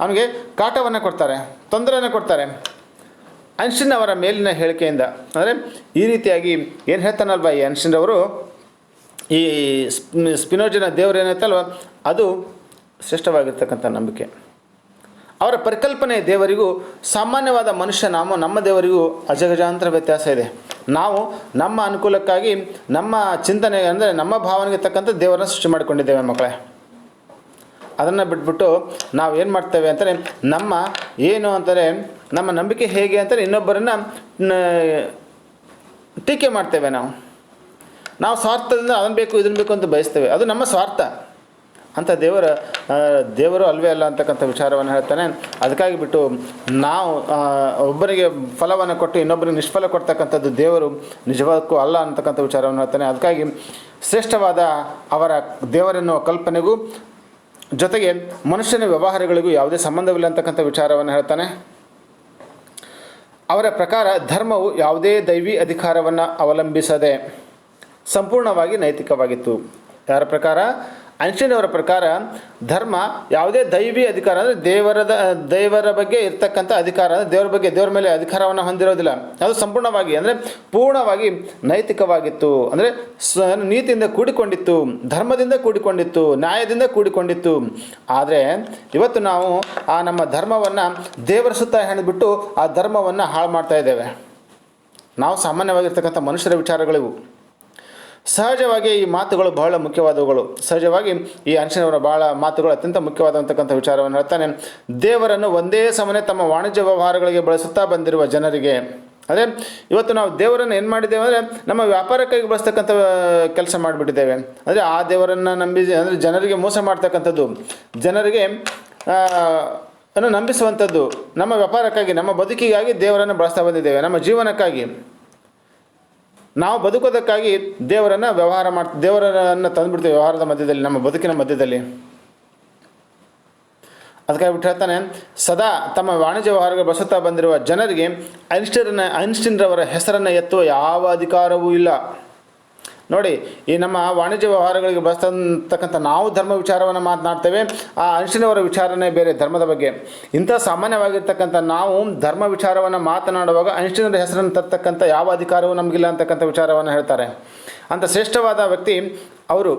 S1: ಅವನಿಗೆ ಕಾಟವನ್ನು ಕೊಡ್ತಾರೆ, ತೊಂದರೆಯನ್ನು ಕೊಡ್ತಾರೆ. ಅನ್ಶಿನ್ ಅವರ ಮೇಲಿನ ಹೇಳಿಕೆಯಿಂದ, ಅಂದರೆ ಈ ರೀತಿಯಾಗಿ ಏನು ಹೇಳ್ತಾನಲ್ವ ಈ ಅನ್ಶಿನ್ ಅವರು ಈ ಸ್ಪ್- ಸ್ಪಿನೋಜಿನ ದೇವರು ಏನೈತಲ್ವ? ಅದು ಶ್ರೇಷ್ಠವಾಗಿರ್ತಕ್ಕಂಥ ನಂಬಿಕೆ. ಅವರ ಪರಿಕಲ್ಪನೆ ದೇವರಿಗೂ ಸಾಮಾನ್ಯವಾದ ಮನುಷ್ಯ ನಾಮ ನಮ್ಮ ದೇವರಿಗೂ ಅಜಗಜಾಂತರ ವ್ಯತ್ಯಾಸ ಇದೆ. ನಾವು ನಮ್ಮ ಅನುಕೂಲಕ್ಕಾಗಿ, ನಮ್ಮ ಚಿಂತನೆ ಅಂದರೆ ನಮ್ಮ ಭಾವನೆಗೆ ತಕ್ಕಂಥ ದೇವರನ್ನ ಸೃಷ್ಟಿ ಮಾಡಿಕೊಂಡಿದ್ದೇವೆ ಮಕ್ಕಳೇ. ಅದನ್ನು ಬಿಟ್ಬಿಟ್ಟು ನಾವು ಏನು ಮಾಡ್ತೇವೆ ಅಂದರೆ ನಮ್ಮ ಏನು ಅಂತಾರೆ ನಮ್ಮ ನಂಬಿಕೆ ಹೇಗೆ ಅಂತಾರೆ ಇನ್ನೊಬ್ಬರನ್ನು ಟೀಕೆ ಮಾಡ್ತೇವೆ ನಾವು. ನಾವು ಸ್ವಾರ್ಥದಿಂದ ಅದನ್ನು ಬೇಕು ಇದನ್ನು ಬೇಕು ಅಂತ ಬಯಸ್ತೇವೆ. ಅದು ನಮ್ಮ ಸ್ವಾರ್ಥ. ಅಂತ ದೇವರ ದೇವರು ಅಲ್ವೇ ಅಲ್ಲ ಅಂತಕ್ಕಂಥ ವಿಚಾರವನ್ನು ಹೇಳ್ತಾನೆ. ಅದಕ್ಕಾಗಿ ಬಿಟ್ಟು ನಾವು ಒಬ್ಬರಿಗೆ ಫಲವನ್ನು ಕೊಟ್ಟು ಇನ್ನೊಬ್ಬರಿಗೆ ನಿಷ್ಫಲ ಕೊಡ್ತಕ್ಕಂಥದ್ದು ದೇವರು ನಿಜವಾದಕ್ಕೂ ಅಲ್ಲ ಅಂತಕ್ಕಂಥ ವಿಚಾರವನ್ನು ಹೇಳ್ತಾನೆ. ಅದಕ್ಕಾಗಿ ಶ್ರೇಷ್ಠವಾದ ಅವರ ದೇವರೆನ್ನುವ ಕಲ್ಪನೆಗೂ ಜೊತೆಗೆ ಮನುಷ್ಯನ ವ್ಯವಹಾರಗಳಿಗೂ ಯಾವುದೇ ಸಂಬಂಧವಿಲ್ಲ ಅಂತಕ್ಕಂಥ ವಿಚಾರವನ್ನು ಹೇಳ್ತಾನೆ. ಅವರ ಪ್ರಕಾರ ಧರ್ಮವು ಯಾವುದೇ ದೈವಿ ಅಧಿಕಾರವನ್ನು ಅವಲಂಬಿಸದೆ ಸಂಪೂರ್ಣವಾಗಿ ನೈತಿಕವಾಗಿತ್ತು. ಯಾರ ಪ್ರಕಾರ? ಐನ್ಸ್ಟೀನ್ ಪ್ರಕಾರ ಧರ್ಮ ಯಾವುದೇ ದೈವಿ ಅಧಿಕಾರ ಅಂದರೆ ದೇವರದ ದೇವರ ಬಗ್ಗೆ ಇರ್ತಕ್ಕಂಥ ಅಧಿಕಾರ ಅಂದರೆ ದೇವರ ಬಗ್ಗೆ, ದೇವರ ಮೇಲೆ ಅಧಿಕಾರವನ್ನು ಹೊಂದಿರೋದಿಲ್ಲ. ಅದು ಸಂಪೂರ್ಣವಾಗಿ ಅಂದರೆ ಪೂರ್ಣವಾಗಿ ನೈತಿಕವಾಗಿತ್ತು. ಅಂದರೆ ಸ, ನೀತಿಯಿಂದ ಕೂಡಿಕೊಂಡಿತ್ತು, ಧರ್ಮದಿಂದ ಕೂಡಿಕೊಂಡಿತ್ತು, ನ್ಯಾಯದಿಂದ ಕೂಡಿಕೊಂಡಿತ್ತು. ಆದರೆ ಇವತ್ತು ನಾವು ಆ ನಮ್ಮ ಧರ್ಮವನ್ನು ದೇವರ ಸುತ್ತ ಹೆಣೆದ್ಬಿಟ್ಟು ಆ ಧರ್ಮವನ್ನು ಹಾಳು ಮಾಡ್ತಾ ಇದ್ದೇವೆ. ನಾವು ಸಾಮಾನ್ಯವಾಗಿರ್ತಕ್ಕಂಥ ಮನುಷ್ಯರ ವಿಚಾರಗಳಿವು. ಸಹಜವಾಗಿ ಈ ಮಾತುಗಳು ಬಹಳ ಮುಖ್ಯವಾದವುಗಳು. ಸಹಜವಾಗಿ ಈ ಅಂಶನವರ ಬಹಳ ಮಾತುಗಳು ಅತ್ಯಂತ ಮುಖ್ಯವಾದಂತಕ್ಕಂಥ ವಿಚಾರವನ್ನು ಹೇಳ್ತಾನೆ. ದೇವರನ್ನು ಒಂದೇ ಸಮನೆ ತಮ್ಮ ವಾಣಿಜ್ಯ ವ್ಯವಹಾರಗಳಿಗೆ ಬಳಸುತ್ತಾ ಬಂದಿರುವ ಜನರಿಗೆ. ಅದೇ, ಇವತ್ತು ನಾವು ದೇವರನ್ನು ಏನು ಮಾಡಿದ್ದೇವೆ ಅಂದರೆ, ನಮ್ಮ ವ್ಯಾಪಾರಕ್ಕಾಗಿ ಬಳಸ್ತಕ್ಕಂಥ ಕೆಲಸ ಮಾಡಿಬಿಟ್ಟಿದ್ದೇವೆ. ಅಂದರೆ ಆ ದೇವರನ್ನು ನಂಬಿ ಅಂದರೆ ಜನರಿಗೆ ಮೋಸ ಮಾಡ್ತಕ್ಕಂಥದ್ದು. ಜನರಿಗೆ ಅನ್ನು ನಂಬಿಸುವಂಥದ್ದು. ನಮ್ಮ ವ್ಯಾಪಾರಕ್ಕಾಗಿ, ನಮ್ಮ ಬದುಕಿಗಾಗಿ ದೇವರನ್ನು ಬಳಸ್ತಾ ಬಂದಿದ್ದೇವೆ. ನಮ್ಮ ಜೀವನಕ್ಕಾಗಿ. ನಾವು ಬದುಕೋದಕ್ಕಾಗಿ ದೇವರನ್ನು ವ್ಯವಹಾರ ಮಾಡ್ತ ದೇವರನ್ನು ತಂದುಬಿಡ್ತೀವಿ ವ್ಯವಹಾರದ ಮಧ್ಯದಲ್ಲಿ, ನಮ್ಮ ಬದುಕಿನ ಮಧ್ಯದಲ್ಲಿ. ಅದಕ್ಕಾಗಿ ಬಿಟ್ಟು ಹೇಳ್ತಾನೆ, ಸದಾ ತಮ್ಮ ವಾಣಿಜ್ಯ ವ್ಯವಹಾರಗಳು ಬಳಸುತ್ತಾ ಬಂದಿರುವ ಜನರಿಗೆ ಐನ್ಸ್ಟೀನ್ ಐನ್ಸ್ಟೀನ್ರವರ ಹೆಸರನ್ನು ಎತ್ತುವ ಯಾವ ಅಧಿಕಾರವೂ ಇಲ್ಲ. ನೋಡಿ, ಈ ನಮ್ಮ ವಾಣಿಜ್ಯ ವ್ಯವಹಾರಗಳಿಗೆ ಬಳಸ್ತಕ್ಕಂಥ ನಾವು ಧರ್ಮ ವಿಚಾರವನ್ನು ಮಾತನಾಡ್ತೇವೆ. ಆ ಐನ್ಸ್ಟೀನ್ ವಿಚಾರನೇ ಬೇರೆ ಧರ್ಮದ ಬಗ್ಗೆ. ಇಂಥ ಸಾಮಾನ್ಯವಾಗಿರ್ತಕ್ಕಂಥ ನಾವು ಧರ್ಮ ವಿಚಾರವನ್ನು ಮಾತನಾಡುವಾಗ ಐನ್ಸ್ಟೀನ್ ಹೆಸರನ್ನು ತರ್ತಕ್ಕಂಥ ಯಾವ ಅಧಿಕಾರವೂ ನಮಗಿಲ್ಲ ಅಂತಕ್ಕಂಥ ವಿಚಾರವನ್ನು ಹೇಳ್ತಾರೆ. ಅಂಥ ಶ್ರೇಷ್ಠವಾದ ವ್ಯಕ್ತಿ ಅವರು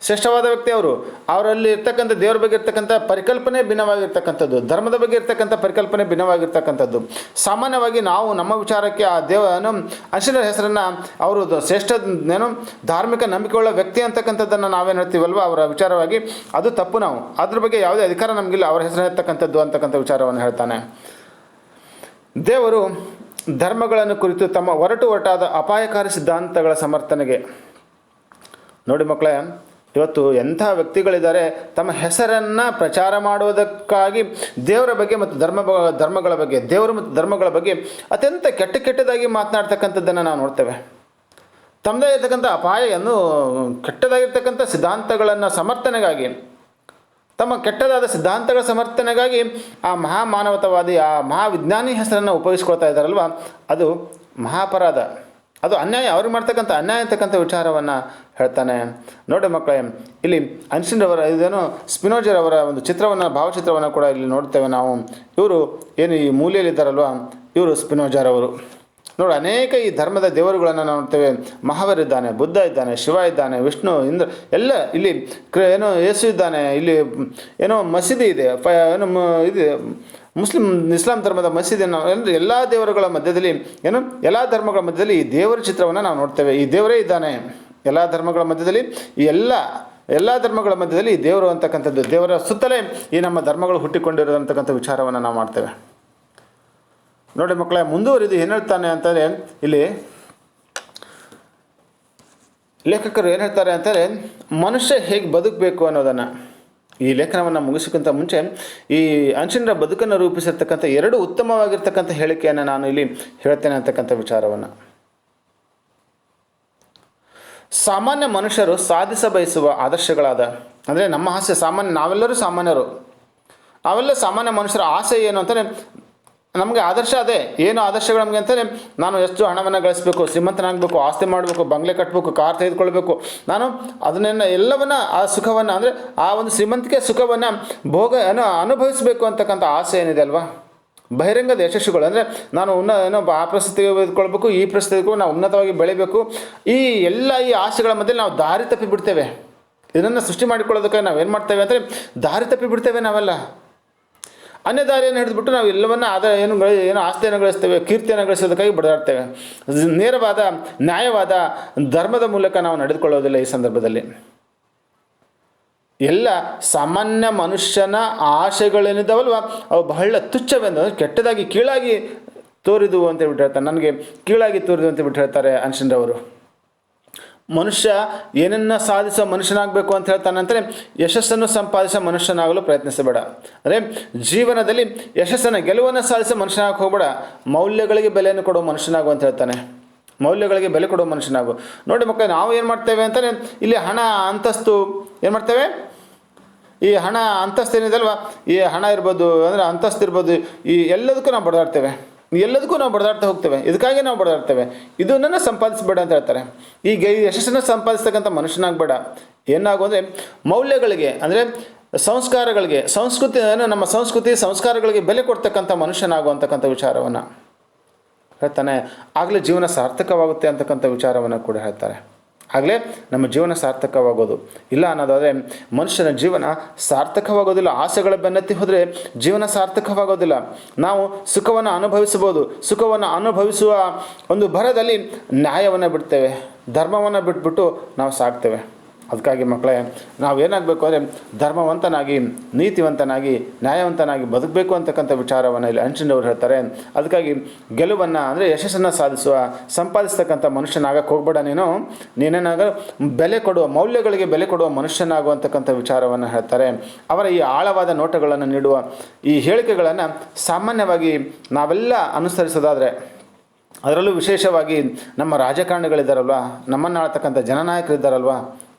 S1: ಶ್ರೇಷ್ಠವಾದ ವ್ಯಕ್ತಿ ಅವರು. ಅವರಲ್ಲಿ ಇರ್ತಕ್ಕಂಥ ದೇವರ ಬಗ್ಗೆ ಇರ್ತಕ್ಕಂಥ ಪರಿಕಲ್ಪನೆ ಭಿನ್ನವಾಗಿರ್ತಕ್ಕಂಥದ್ದು. ಧರ್ಮದ ಬಗ್ಗೆ ಇರ್ತಕ್ಕಂಥ ಪರಿಕಲ್ಪನೆ ಭಿನ್ನವಾಗಿರ್ತಕ್ಕಂಥದ್ದು. ಸಾಮಾನ್ಯವಾಗಿ ನಾವು ನಮ್ಮ ವಿಚಾರಕ್ಕೆ ಆ ದೇವನು ಅಶ್ವಿನ ಹೆಸರನ್ನು ಅವರು ಶ್ರೇಷ್ಠ ಏನು, ಧಾರ್ಮಿಕ ನಂಬಿಕೆಯುಳ್ಳ ವ್ಯಕ್ತಿ ಅಂತಕ್ಕಂಥದ್ದನ್ನು ನಾವೇನು ಹೇಳ್ತೀವಲ್ವ? ಅವರ ವಿಚಾರವಾಗಿ ಅದು ತಪ್ಪು ನಾವು. ಅದ್ರ ಬಗ್ಗೆ ಯಾವುದೇ ಅಧಿಕಾರ ನಮಗಿಲ್ಲ. ಅವರ ಹೆಸರು ಇರ್ತಕ್ಕಂಥದ್ದು ಅಂತಕ್ಕಂಥ ವಿಚಾರವನ್ನು ಹೇಳ್ತಾನೆ. ದೇವರು ಧರ್ಮಗಳನ್ನು ಕುರಿತು ತಮ್ಮ ಒರಟು ಒರಟಾದ ಅಪಾಯಕಾರಿ ಸಿದ್ಧಾಂತಗಳ ಸಮರ್ಥನೆಗೆ. ನೋಡಿ ಮಕ್ಕಳೇ ಇವತ್ತು ಎಂಥ ವ್ಯಕ್ತಿಗಳಿದ್ದಾರೆ, ತಮ್ಮ ಹೆಸರನ್ನು ಪ್ರಚಾರ ಮಾಡುವುದಕ್ಕಾಗಿ ದೇವರ ಬಗ್ಗೆ ಮತ್ತು ಧರ್ಮ ಧರ್ಮಗಳ ಬಗ್ಗೆ, ದೇವರು ಮತ್ತು ಧರ್ಮಗಳ ಬಗ್ಗೆ ಅತ್ಯಂತ ಕೆಟ್ಟ ಕೆಟ್ಟದಾಗಿ ಮಾತನಾಡ್ತಕ್ಕಂಥದ್ದನ್ನು ನಾವು ನೋಡ್ತೇವೆ. ತಮ್ಮದೇ ಇರತಕ್ಕಂಥ ಅಪಾಯವನ್ನು, ಕೆಟ್ಟದಾಗಿರ್ತಕ್ಕಂಥ ಸಿದ್ಧಾಂತಗಳನ್ನು ಸಮರ್ಥನೆಗಾಗಿ, ತಮ್ಮ ಕೆಟ್ಟದಾದ ಸಿದ್ಧಾಂತಗಳ ಸಮರ್ಥನೆಗಾಗಿ ಆ ಮಹಾಮಾನವತವಾದಿ, ಆ ಮಹಾವಿಜ್ಞಾನಿ ಹೆಸರನ್ನು ಉಪಯೋಗಿಸ್ಕೊಳ್ತಾ ಇದ್ದಾರಲ್ವ? ಅದು ಮಹಾಪರಾಧ. ಅದು ಅನ್ಯಾಯ, ಅವ್ರಿಗೆ ಮಾಡ್ತಕ್ಕಂಥ ಅನ್ಯಾಯ ಅಂತಕ್ಕಂಥ ವಿಚಾರವನ್ನು ಹೇಳ್ತಾನೆ. ನೋಡಿ ಮಕ್ಕಳೇ, ಇಲ್ಲಿ ಅನ್ಸಿನ್ರವರ ಇದೇನು ಅವರ ಒಂದು ಚಿತ್ರವನ್ನು, ಭಾವಚಿತ್ರವನ್ನು ಕೂಡ ಇಲ್ಲಿ ನೋಡ್ತೇವೆ ನಾವು. ಇವರು ಏನು ಈ ಮೂಲೆಯಲ್ಲಿದ್ದಾರಲ್ವ? ಇವರು ಸ್ಪಿನೋಜರ್ ಅವರು ನೋಡಿ, ಅನೇಕ ಈ ಧರ್ಮದ ದೇವರುಗಳನ್ನು ನಾವು ನೋಡ್ತೇವೆ. ಮಹಾವೀರ ಇದ್ದಾನೆ, ಬುದ್ಧ ಇದ್ದಾನೆ, ಶಿವ ಇದ್ದಾನೆ, ವಿಷ್ಣು, ಇಂದ್ರ, ಎಲ್ಲ ಇಲ್ಲಿ ಕ್ರ, ಏನೋ ಯೇಸು ಇದ್ದಾನೆ, ಇಲ್ಲಿ ಏನೋ ಮಸೀದಿ ಇದೆ ಪ ಏನು ಇದು ಮುಸ್ಲಿಂ, ಇಸ್ಲಾಂ ಧರ್ಮದ ಮಸೀದಿಯನ್ನು ಅಂದರೆ ಎಲ್ಲ ದೇವರುಗಳ ಮಧ್ಯದಲ್ಲಿ, ಏನು ಎಲ್ಲ ಧರ್ಮಗಳ ಮಧ್ಯದಲ್ಲಿ ಈ ದೇವರ ಚಿತ್ರವನ್ನು ನಾವು ನೋಡ್ತೇವೆ. ಈ ದೇವರೇ ಇದ್ದಾನೆ. ಎಲ್ಲ ಧರ್ಮಗಳ ಮಧ್ಯದಲ್ಲಿ ಈ ಎಲ್ಲ ಎಲ್ಲ ಧರ್ಮಗಳ ಮಧ್ಯದಲ್ಲಿ ದೇವರು ಅಂತಕ್ಕಂಥದ್ದು, ದೇವರ ಸುತ್ತಲೇ ಈ ನಮ್ಮ ಧರ್ಮಗಳು ಹುಟ್ಟಿಕೊಂಡಿರೋದಂತಕ್ಕಂಥ ವಿಚಾರವನ್ನು ನಾವು ಮಾಡ್ತೇವೆ. ನೋಡಿ ಮಕ್ಕಳೇ, ಮುಂದುವರಿದು ಏನು ಹೇಳ್ತಾನೆ ಅಂತಂದರೆ, ಇಲ್ಲಿ ಲೇಖಕರು ಏನು ಹೇಳ್ತಾರೆ ಅಂತಂದರೆ, ಮನುಷ್ಯ ಹೇಗೆ ಬದುಕಬೇಕು ಅನ್ನೋದನ್ನು. ಈ ಲೇಖನವನ್ನು ಮುಗಿಸೋಕ್ಕಿಂತ ಮುಂಚೆ ಈ ಅಂಶನರ ಬದುಕನ್ನು ರೂಪಿಸಿರ್ತಕ್ಕಂಥ ಎರಡು ಉತ್ತಮವಾಗಿರ್ತಕ್ಕಂಥ ಹೇಳಿಕೆಯನ್ನು ನಾನು ಇಲ್ಲಿ ಹೇಳ್ತೇನೆ ಅಂತಕ್ಕಂಥ ವಿಚಾರವನ್ನು. ಸಾಮಾನ್ಯ ಮನುಷ್ಯರು ಸಾಧಿಸ ಬಯಸುವ ಆದರ್ಶಗಳಾದ, ಅಂದರೆ ನಮ್ಮ ಆಸೆ ಸಾಮಾನ್ಯ, ನಾವೆಲ್ಲರೂ ಸಾಮಾನ್ಯರು. ನಾವೆಲ್ಲ ಸಾಮಾನ್ಯ ಮನುಷ್ಯರ ಆಸೆ ಏನು ಅಂತಂದರೆ, ನಮಗೆ ಆದರ್ಶ ಅದೇ. ಏನು ಆದರ್ಶಗಳು ನಮಗೆ ಅಂತಂದರೆ, ನಾನು ಎಷ್ಟು ಹಣವನ್ನು ಗಳಿಸಬೇಕು ಶ್ರೀಮಂತನಾಗಬೇಕು ಆಸ್ತಿ ಮಾಡಬೇಕು, ಬಂಗ್ಲೆ ಕಟ್ಟಬೇಕು ಕಾರ್ ತೆಗೆದುಕೊಳ್ಬೇಕು. ನಾನು ಅದನ್ನೆಲ್ಲ ಎಲ್ಲವನ್ನ, ಆ ಸುಖವನ್ನು, ಅಂದರೆ ಆ ಒಂದು ಶ್ರೀಮಂತಿಕೆ ಸುಖವನ್ನು ಭೋಗ ಅನುಭವಿಸಬೇಕು ಅಂತಕ್ಕಂಥ ಆಸೆ ಏನಿದೆ ಅಲ್ವಾ? ಬಹಿರಂಗದ ಯಶಸ್ಸುಗಳು. ಅಂದರೆ ನಾನು ಉನ್ನ ಏನೋ ಆ ಪ್ರಸ್ಥಿತಿಗೆ ತೆಗೆದುಕೊಳ್ಬೇಕು, ಈ ಪ್ರಸ್ಥಿತಿಗೂ ನಾವು ಉನ್ನತವಾಗಿ ಬೆಳಿಬೇಕು. ಈ ಎಲ್ಲ ಈ ಆಸೆಗಳ ಮಧ್ಯೆ ನಾವು ದಾರಿ ತಪ್ಪಿ ಬಿಡ್ತೇವೆ. ಇದನ್ನು ಸೃಷ್ಟಿ ಮಾಡಿಕೊಳ್ಳೋದಕ್ಕೆ ನಾವು ಏನು ಮಾಡ್ತೇವೆ ಅಂದರೆ ದಾರಿ ತಪ್ಪಿ ಬಿಡ್ತೇವೆ ನಾವೆಲ್ಲ. ಅನ್ಯ ದಾರಿಯನ್ನು ಹಿಡಿದ್ಬಿಟ್ಟು ನಾವು ಎಲ್ಲವನ್ನ ಆದ ಏನು ಏನು ಆಸ್ತಿಯನ್ನು ಗಳಿಸ್ತೇವೆ, ಕೀರ್ತಿಯನ್ನು ಗಳಿಸೋದಕ್ಕಾಗಿ ಬಡದಾಡ್ತೇವೆ. ನೇರವಾದ, ನ್ಯಾಯವಾದ ಧರ್ಮದ ಮೂಲಕ ನಾವು ನಡೆದುಕೊಳ್ಳೋದಿಲ್ಲ ಈ ಸಂದರ್ಭದಲ್ಲಿ. ಎಲ್ಲ ಸಾಮಾನ್ಯ ಮನುಷ್ಯನ ಆಶೆಗಳೇನಿದ್ದಾವಲ್ವ ಅವು ಬಹಳ ತುಚ್ಛವೆಂದು ಕೆಟ್ಟದಾಗಿ ಕೀಳಾಗಿ ತೋರಿದುವು ಅಂತ ಹೇಳ್ಬಿಟ್ಟು ಹೇಳ್ತಾರೆ. ನನಗೆ ಕೀಳಾಗಿ ತೋರಿದು ಅಂತ ಬಿಟ್ಟು ಹೇಳ್ತಾರೆ ಅವರು. ಮನುಷ್ಯ ಏನನ್ನ ಸಾಧಿಸೋ ಮನುಷ್ಯನಾಗಬೇಕು ಅಂತ ಹೇಳ್ತಾನೆ ಅಂದರೆ ಯಶಸ್ಸನ್ನು ಸಂಪಾದಿಸೋ ಮನುಷ್ಯನಾಗಲು ಪ್ರಯತ್ನಿಸಬೇಡ. ಅಂದರೆ ಜೀವನದಲ್ಲಿ ಯಶಸ್ಸನ್ನು, ಗೆಲುವನ್ನು ಸಾಧಿಸೋ ಮನುಷ್ಯನಾಗಿ ಹೋಗಬೇಡ. ಮೌಲ್ಯಗಳಿಗೆ ಬೆಲೆಯನ್ನು ಕೊಡೋ ಮನುಷ್ಯನಾಗು ಅಂತ ಹೇಳ್ತಾನೆ. ಮೌಲ್ಯಗಳಿಗೆ ಬೆಲೆ ಕೊಡೋ ಮನುಷ್ಯನಾಗು. ನೋಡಿ ಮಕ್ಕಳು, ನಾವು ಏನು ಮಾಡ್ತೇವೆ ಅಂತಲೇ ಇಲ್ಲಿ ಹಣ, ಅಂತಸ್ತು ಏನು ಮಾಡ್ತೇವೆ? ಈ ಹಣ ಅಂತಸ್ತು ಏನಿದಲ್ವ ಈ ಹಣ ಇರ್ಬೋದು, ಅಂದರೆ ಅಂತಸ್ತು ಇರ್ಬೋದು, ಈ ಎಲ್ಲದಕ್ಕೂ ನಾವು ಬಡದಾಡ್ತೇವೆ. ಎಲ್ಲದಕ್ಕೂ ನಾವು ಬಡದಾಡ್ತಾ ಹೋಗ್ತೇವೆ. ಇದಕ್ಕಾಗಿ ನಾವು ಬಡದಾಡ್ತೇವೆ. ಇದನ್ನ ಸಂಪಾದಿಸ್ಬೇಡ ಅಂತ ಹೇಳ್ತಾರೆ. ಈಗ ಈ ಯಶಸ್ಸನ್ನು ಸಂಪಾದಿಸ್ತಕ್ಕಂಥ ಮನುಷ್ಯನಾಗಬೇಡ. ಏನಾಗು ಅಂದರೆ ಮೌಲ್ಯಗಳಿಗೆ, ಅಂದರೆ ಸಂಸ್ಕಾರಗಳಿಗೆ ಸಂಸ್ಕೃತಿ ನಮ್ಮ ಸಂಸ್ಕೃತಿ ಸಂಸ್ಕಾರಗಳಿಗೆ ಬೆಲೆ ಕೊಡ್ತಕ್ಕಂಥ ಮನುಷ್ಯನಾಗು ಅಂತಕ್ಕಂಥ ವಿಚಾರವನ್ನು ಹೇಳ್ತಾನೆ. ಆಗಲೇ ಜೀವನ ಸಾರ್ಥಕವಾಗುತ್ತೆ ಅಂತಕ್ಕಂಥ ವಿಚಾರವನ್ನು ಕೂಡ ಹೇಳ್ತಾರೆ. ಆಗಲೇ ನಮ್ಮ ಜೀವನ ಸಾರ್ಥಕವಾಗೋದು. ಇಲ್ಲ ಅನ್ನೋದಾದರೆ ಮನುಷ್ಯನ ಜೀವನ ಸಾರ್ಥಕವಾಗೋದಿಲ್ಲ, ಆಸೆಗಳ ಬೆನ್ನತ್ತಿ ಹೋದರೆ ಜೀವನ ಸಾರ್ಥಕವಾಗೋದಿಲ್ಲ. ನಾವು ಸುಖವನ್ನು ಅನುಭವಿಸಬಹುದು. ಸುಖವನ್ನು ಅನುಭವಿಸುವ ಒಂದು ಭರದಲ್ಲಿ ನ್ಯಾಯವನ್ನು ಬಿಡ್ತೇವೆ, ಧರ್ಮವನ್ನು ಬಿಟ್ಬಿಟ್ಟು ನಾವು ಸಾಕ್ತೇವೆ ಅದಕ್ಕಾಗಿ ಮಕ್ಕಳೇ ನಾವು ಏನಾಗಬೇಕು ಅಂದರೆ ಧರ್ಮವಂತನಾಗಿ, ನೀತಿವಂತನಾಗಿ, ನ್ಯಾಯವಂತನಾಗಿ ಬದುಕಬೇಕು ಅಂತಕ್ಕಂಥ ವಿಚಾರವನ್ನು ಇಲ್ಲಿ ಅಂಚಿನವರು ಹೇಳ್ತಾರೆ. ಅದಕ್ಕಾಗಿ ಗೆಲುವನ್ನು ಅಂದರೆ ಯಶಸ್ಸನ್ನು ಸಾಧಿಸುವ, ಸಂಪಾದಿಸ್ತಕ್ಕಂಥ ಮನುಷ್ಯನಾಗಕ್ಕೆ ಹೋಗ್ಬೇಡ ನೀನು. ನೀನೇನಾಗ ಬೆಲೆ ಕೊಡುವ, ಮೌಲ್ಯಗಳಿಗೆ ಬೆಲೆ ಕೊಡುವ ಮನುಷ್ಯನಾಗುವಂತಕ್ಕಂಥ ವಿಚಾರವನ್ನು ಹೇಳ್ತಾರೆ. ಅವರ ಈ ಆಳವಾದ ನೋಟಗಳನ್ನು ನೀಡುವ ಈ ಹೇಳಿಕೆಗಳನ್ನು ಸಾಮಾನ್ಯವಾಗಿ ನಾವೆಲ್ಲ ಅನುಸರಿಸೋದಾದರೆ, ಅದರಲ್ಲೂ ವಿಶೇಷವಾಗಿ ನಮ್ಮ ರಾಜಕಾರಣಿಗಳಿದ್ದಾರಲ್ವ ನಮ್ಮನ್ನು ಆಳ್ತಕ್ಕಂಥ ಜನನಾಯಕರಿದ್ದಾರಲ್ವ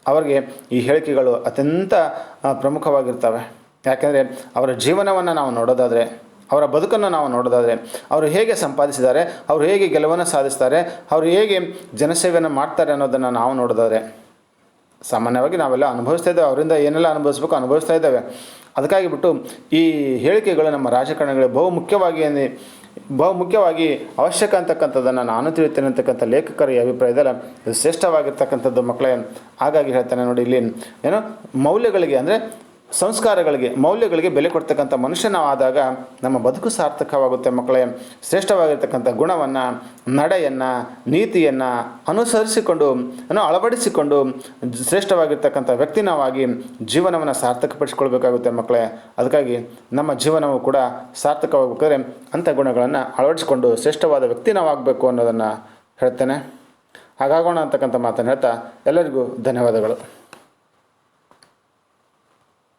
S1: ಅವರಿಗೆ ಈ ಹೇಳಿಕೆಗಳು ಅತ್ಯಂತ ಪ್ರಮುಖವಾಗಿರ್ತವೆ. ಯಾಕೆಂದರೆ ಅವರ ಜೀವನವನ್ನು ನಾವು ನೋಡೋದಾದರೆ, ಅವರ ಬದುಕನ್ನು ನಾವು ನೋಡೋದಾದರೆ, ಅವರು ಹೇಗೆ ಸಂಪಾದಿಸಿದ್ದಾರೆ, ಅವರು ಹೇಗೆ ಗೆಲುವನ್ನು ಸಾಧಿಸ್ತಾರೆ, ಅವರು ಹೇಗೆ ಜನಸೇವೆಯನ್ನು ಮಾಡ್ತಾರೆ ಅನ್ನೋದನ್ನು ನಾವು ನೋಡೋದಾದರೆ, ಸಾಮಾನ್ಯವಾಗಿ ನಾವೆಲ್ಲ ಅನುಭವಿಸ್ತಾ ಇದ್ದೇವೆ, ಅವರಿಂದ ಏನೆಲ್ಲ ಅನುಭವಿಸ್ಬೇಕು ಅನುಭವಿಸ್ತಾ ಇದ್ದೇವೆ. ಅದಕ್ಕಾಗಿ ಬಿಟ್ಟು ಈ ಹೇಳಿಕೆಗಳು ನಮ್ಮ ರಾಜಕಾರಣಿಗಳಿಗೆ ಬಹು ಮುಖ್ಯವಾಗಿ ಏನಿ- ಬಹು ಮುಖ್ಯವಾಗಿ ಅವಶ್ಯಕ ಅಂತಕ್ಕಂಥದ್ದನ್ನು ನಾನು ತಿಳಿತೇನೆ ಅಂತಕ್ಕಂಥ ಲೇಖಕರ ಈ ಅಭಿಪ್ರಾಯದಲ್ಲಿ ಶ್ರೇಷ್ಠವಾಗಿರ್ತಕ್ಕಂಥದ್ದು ಮಕ್ಕಳೇ. ಹಾಗಾಗಿ ಹೇಳ್ತಾನೆ ನೋಡಿ ಇಲ್ಲಿ, ಏನು ಮೌಲ್ಯಗಳಿಗೆ, ಅಂದರೆ ಸಂಸ್ಕಾರಗಳಿಗೆ, ಮೌಲ್ಯಗಳಿಗೆ ಬೆಲೆ ಕೊಡ್ತಕ್ಕಂಥ ಮನುಷ್ಯನಾದಾಗ ನಮ್ಮ ಬದುಕು ಸಾರ್ಥಕವಾಗುತ್ತೆ ಮಕ್ಕಳೇ. ಶ್ರೇಷ್ಠವಾಗಿರ್ತಕ್ಕಂಥ ಗುಣವನ್ನು, ನಡೆಯನ್ನು, ನೀತಿಯನ್ನು ಅನುಸರಿಸಿಕೊಂಡು ಅಳವಡಿಸಿಕೊಂಡು ಶ್ರೇಷ್ಠವಾಗಿರ್ತಕ್ಕಂಥ ವ್ಯಕ್ತಿ ನಾವಾಗಿ ಜೀವನವನ್ನು ಸಾರ್ಥಕಪಡಿಸ್ಕೊಳ್ಬೇಕಾಗುತ್ತೆ ಮಕ್ಕಳೇ. ಅದಕ್ಕಾಗಿ ನಮ್ಮ ಜೀವನವು ಕೂಡ ಸಾರ್ಥಕವಾಗಬೇಕಾದ್ರೆ ಅಂಥ ಗುಣಗಳನ್ನು ಅಳವಡಿಸಿಕೊಂಡು ಶ್ರೇಷ್ಠವಾದ ವ್ಯಕ್ತಿ ನಾವಾಗಬೇಕು ಅನ್ನೋದನ್ನು ಹೇಳ್ತೇನೆ. ಹಾಗಾಗೋಣ ಅಂತಕ್ಕಂಥ ಮಾತನ್ನು ಹೇಳ್ತಾ ಎಲ್ಲರಿಗೂ ಧನ್ಯವಾದಗಳು.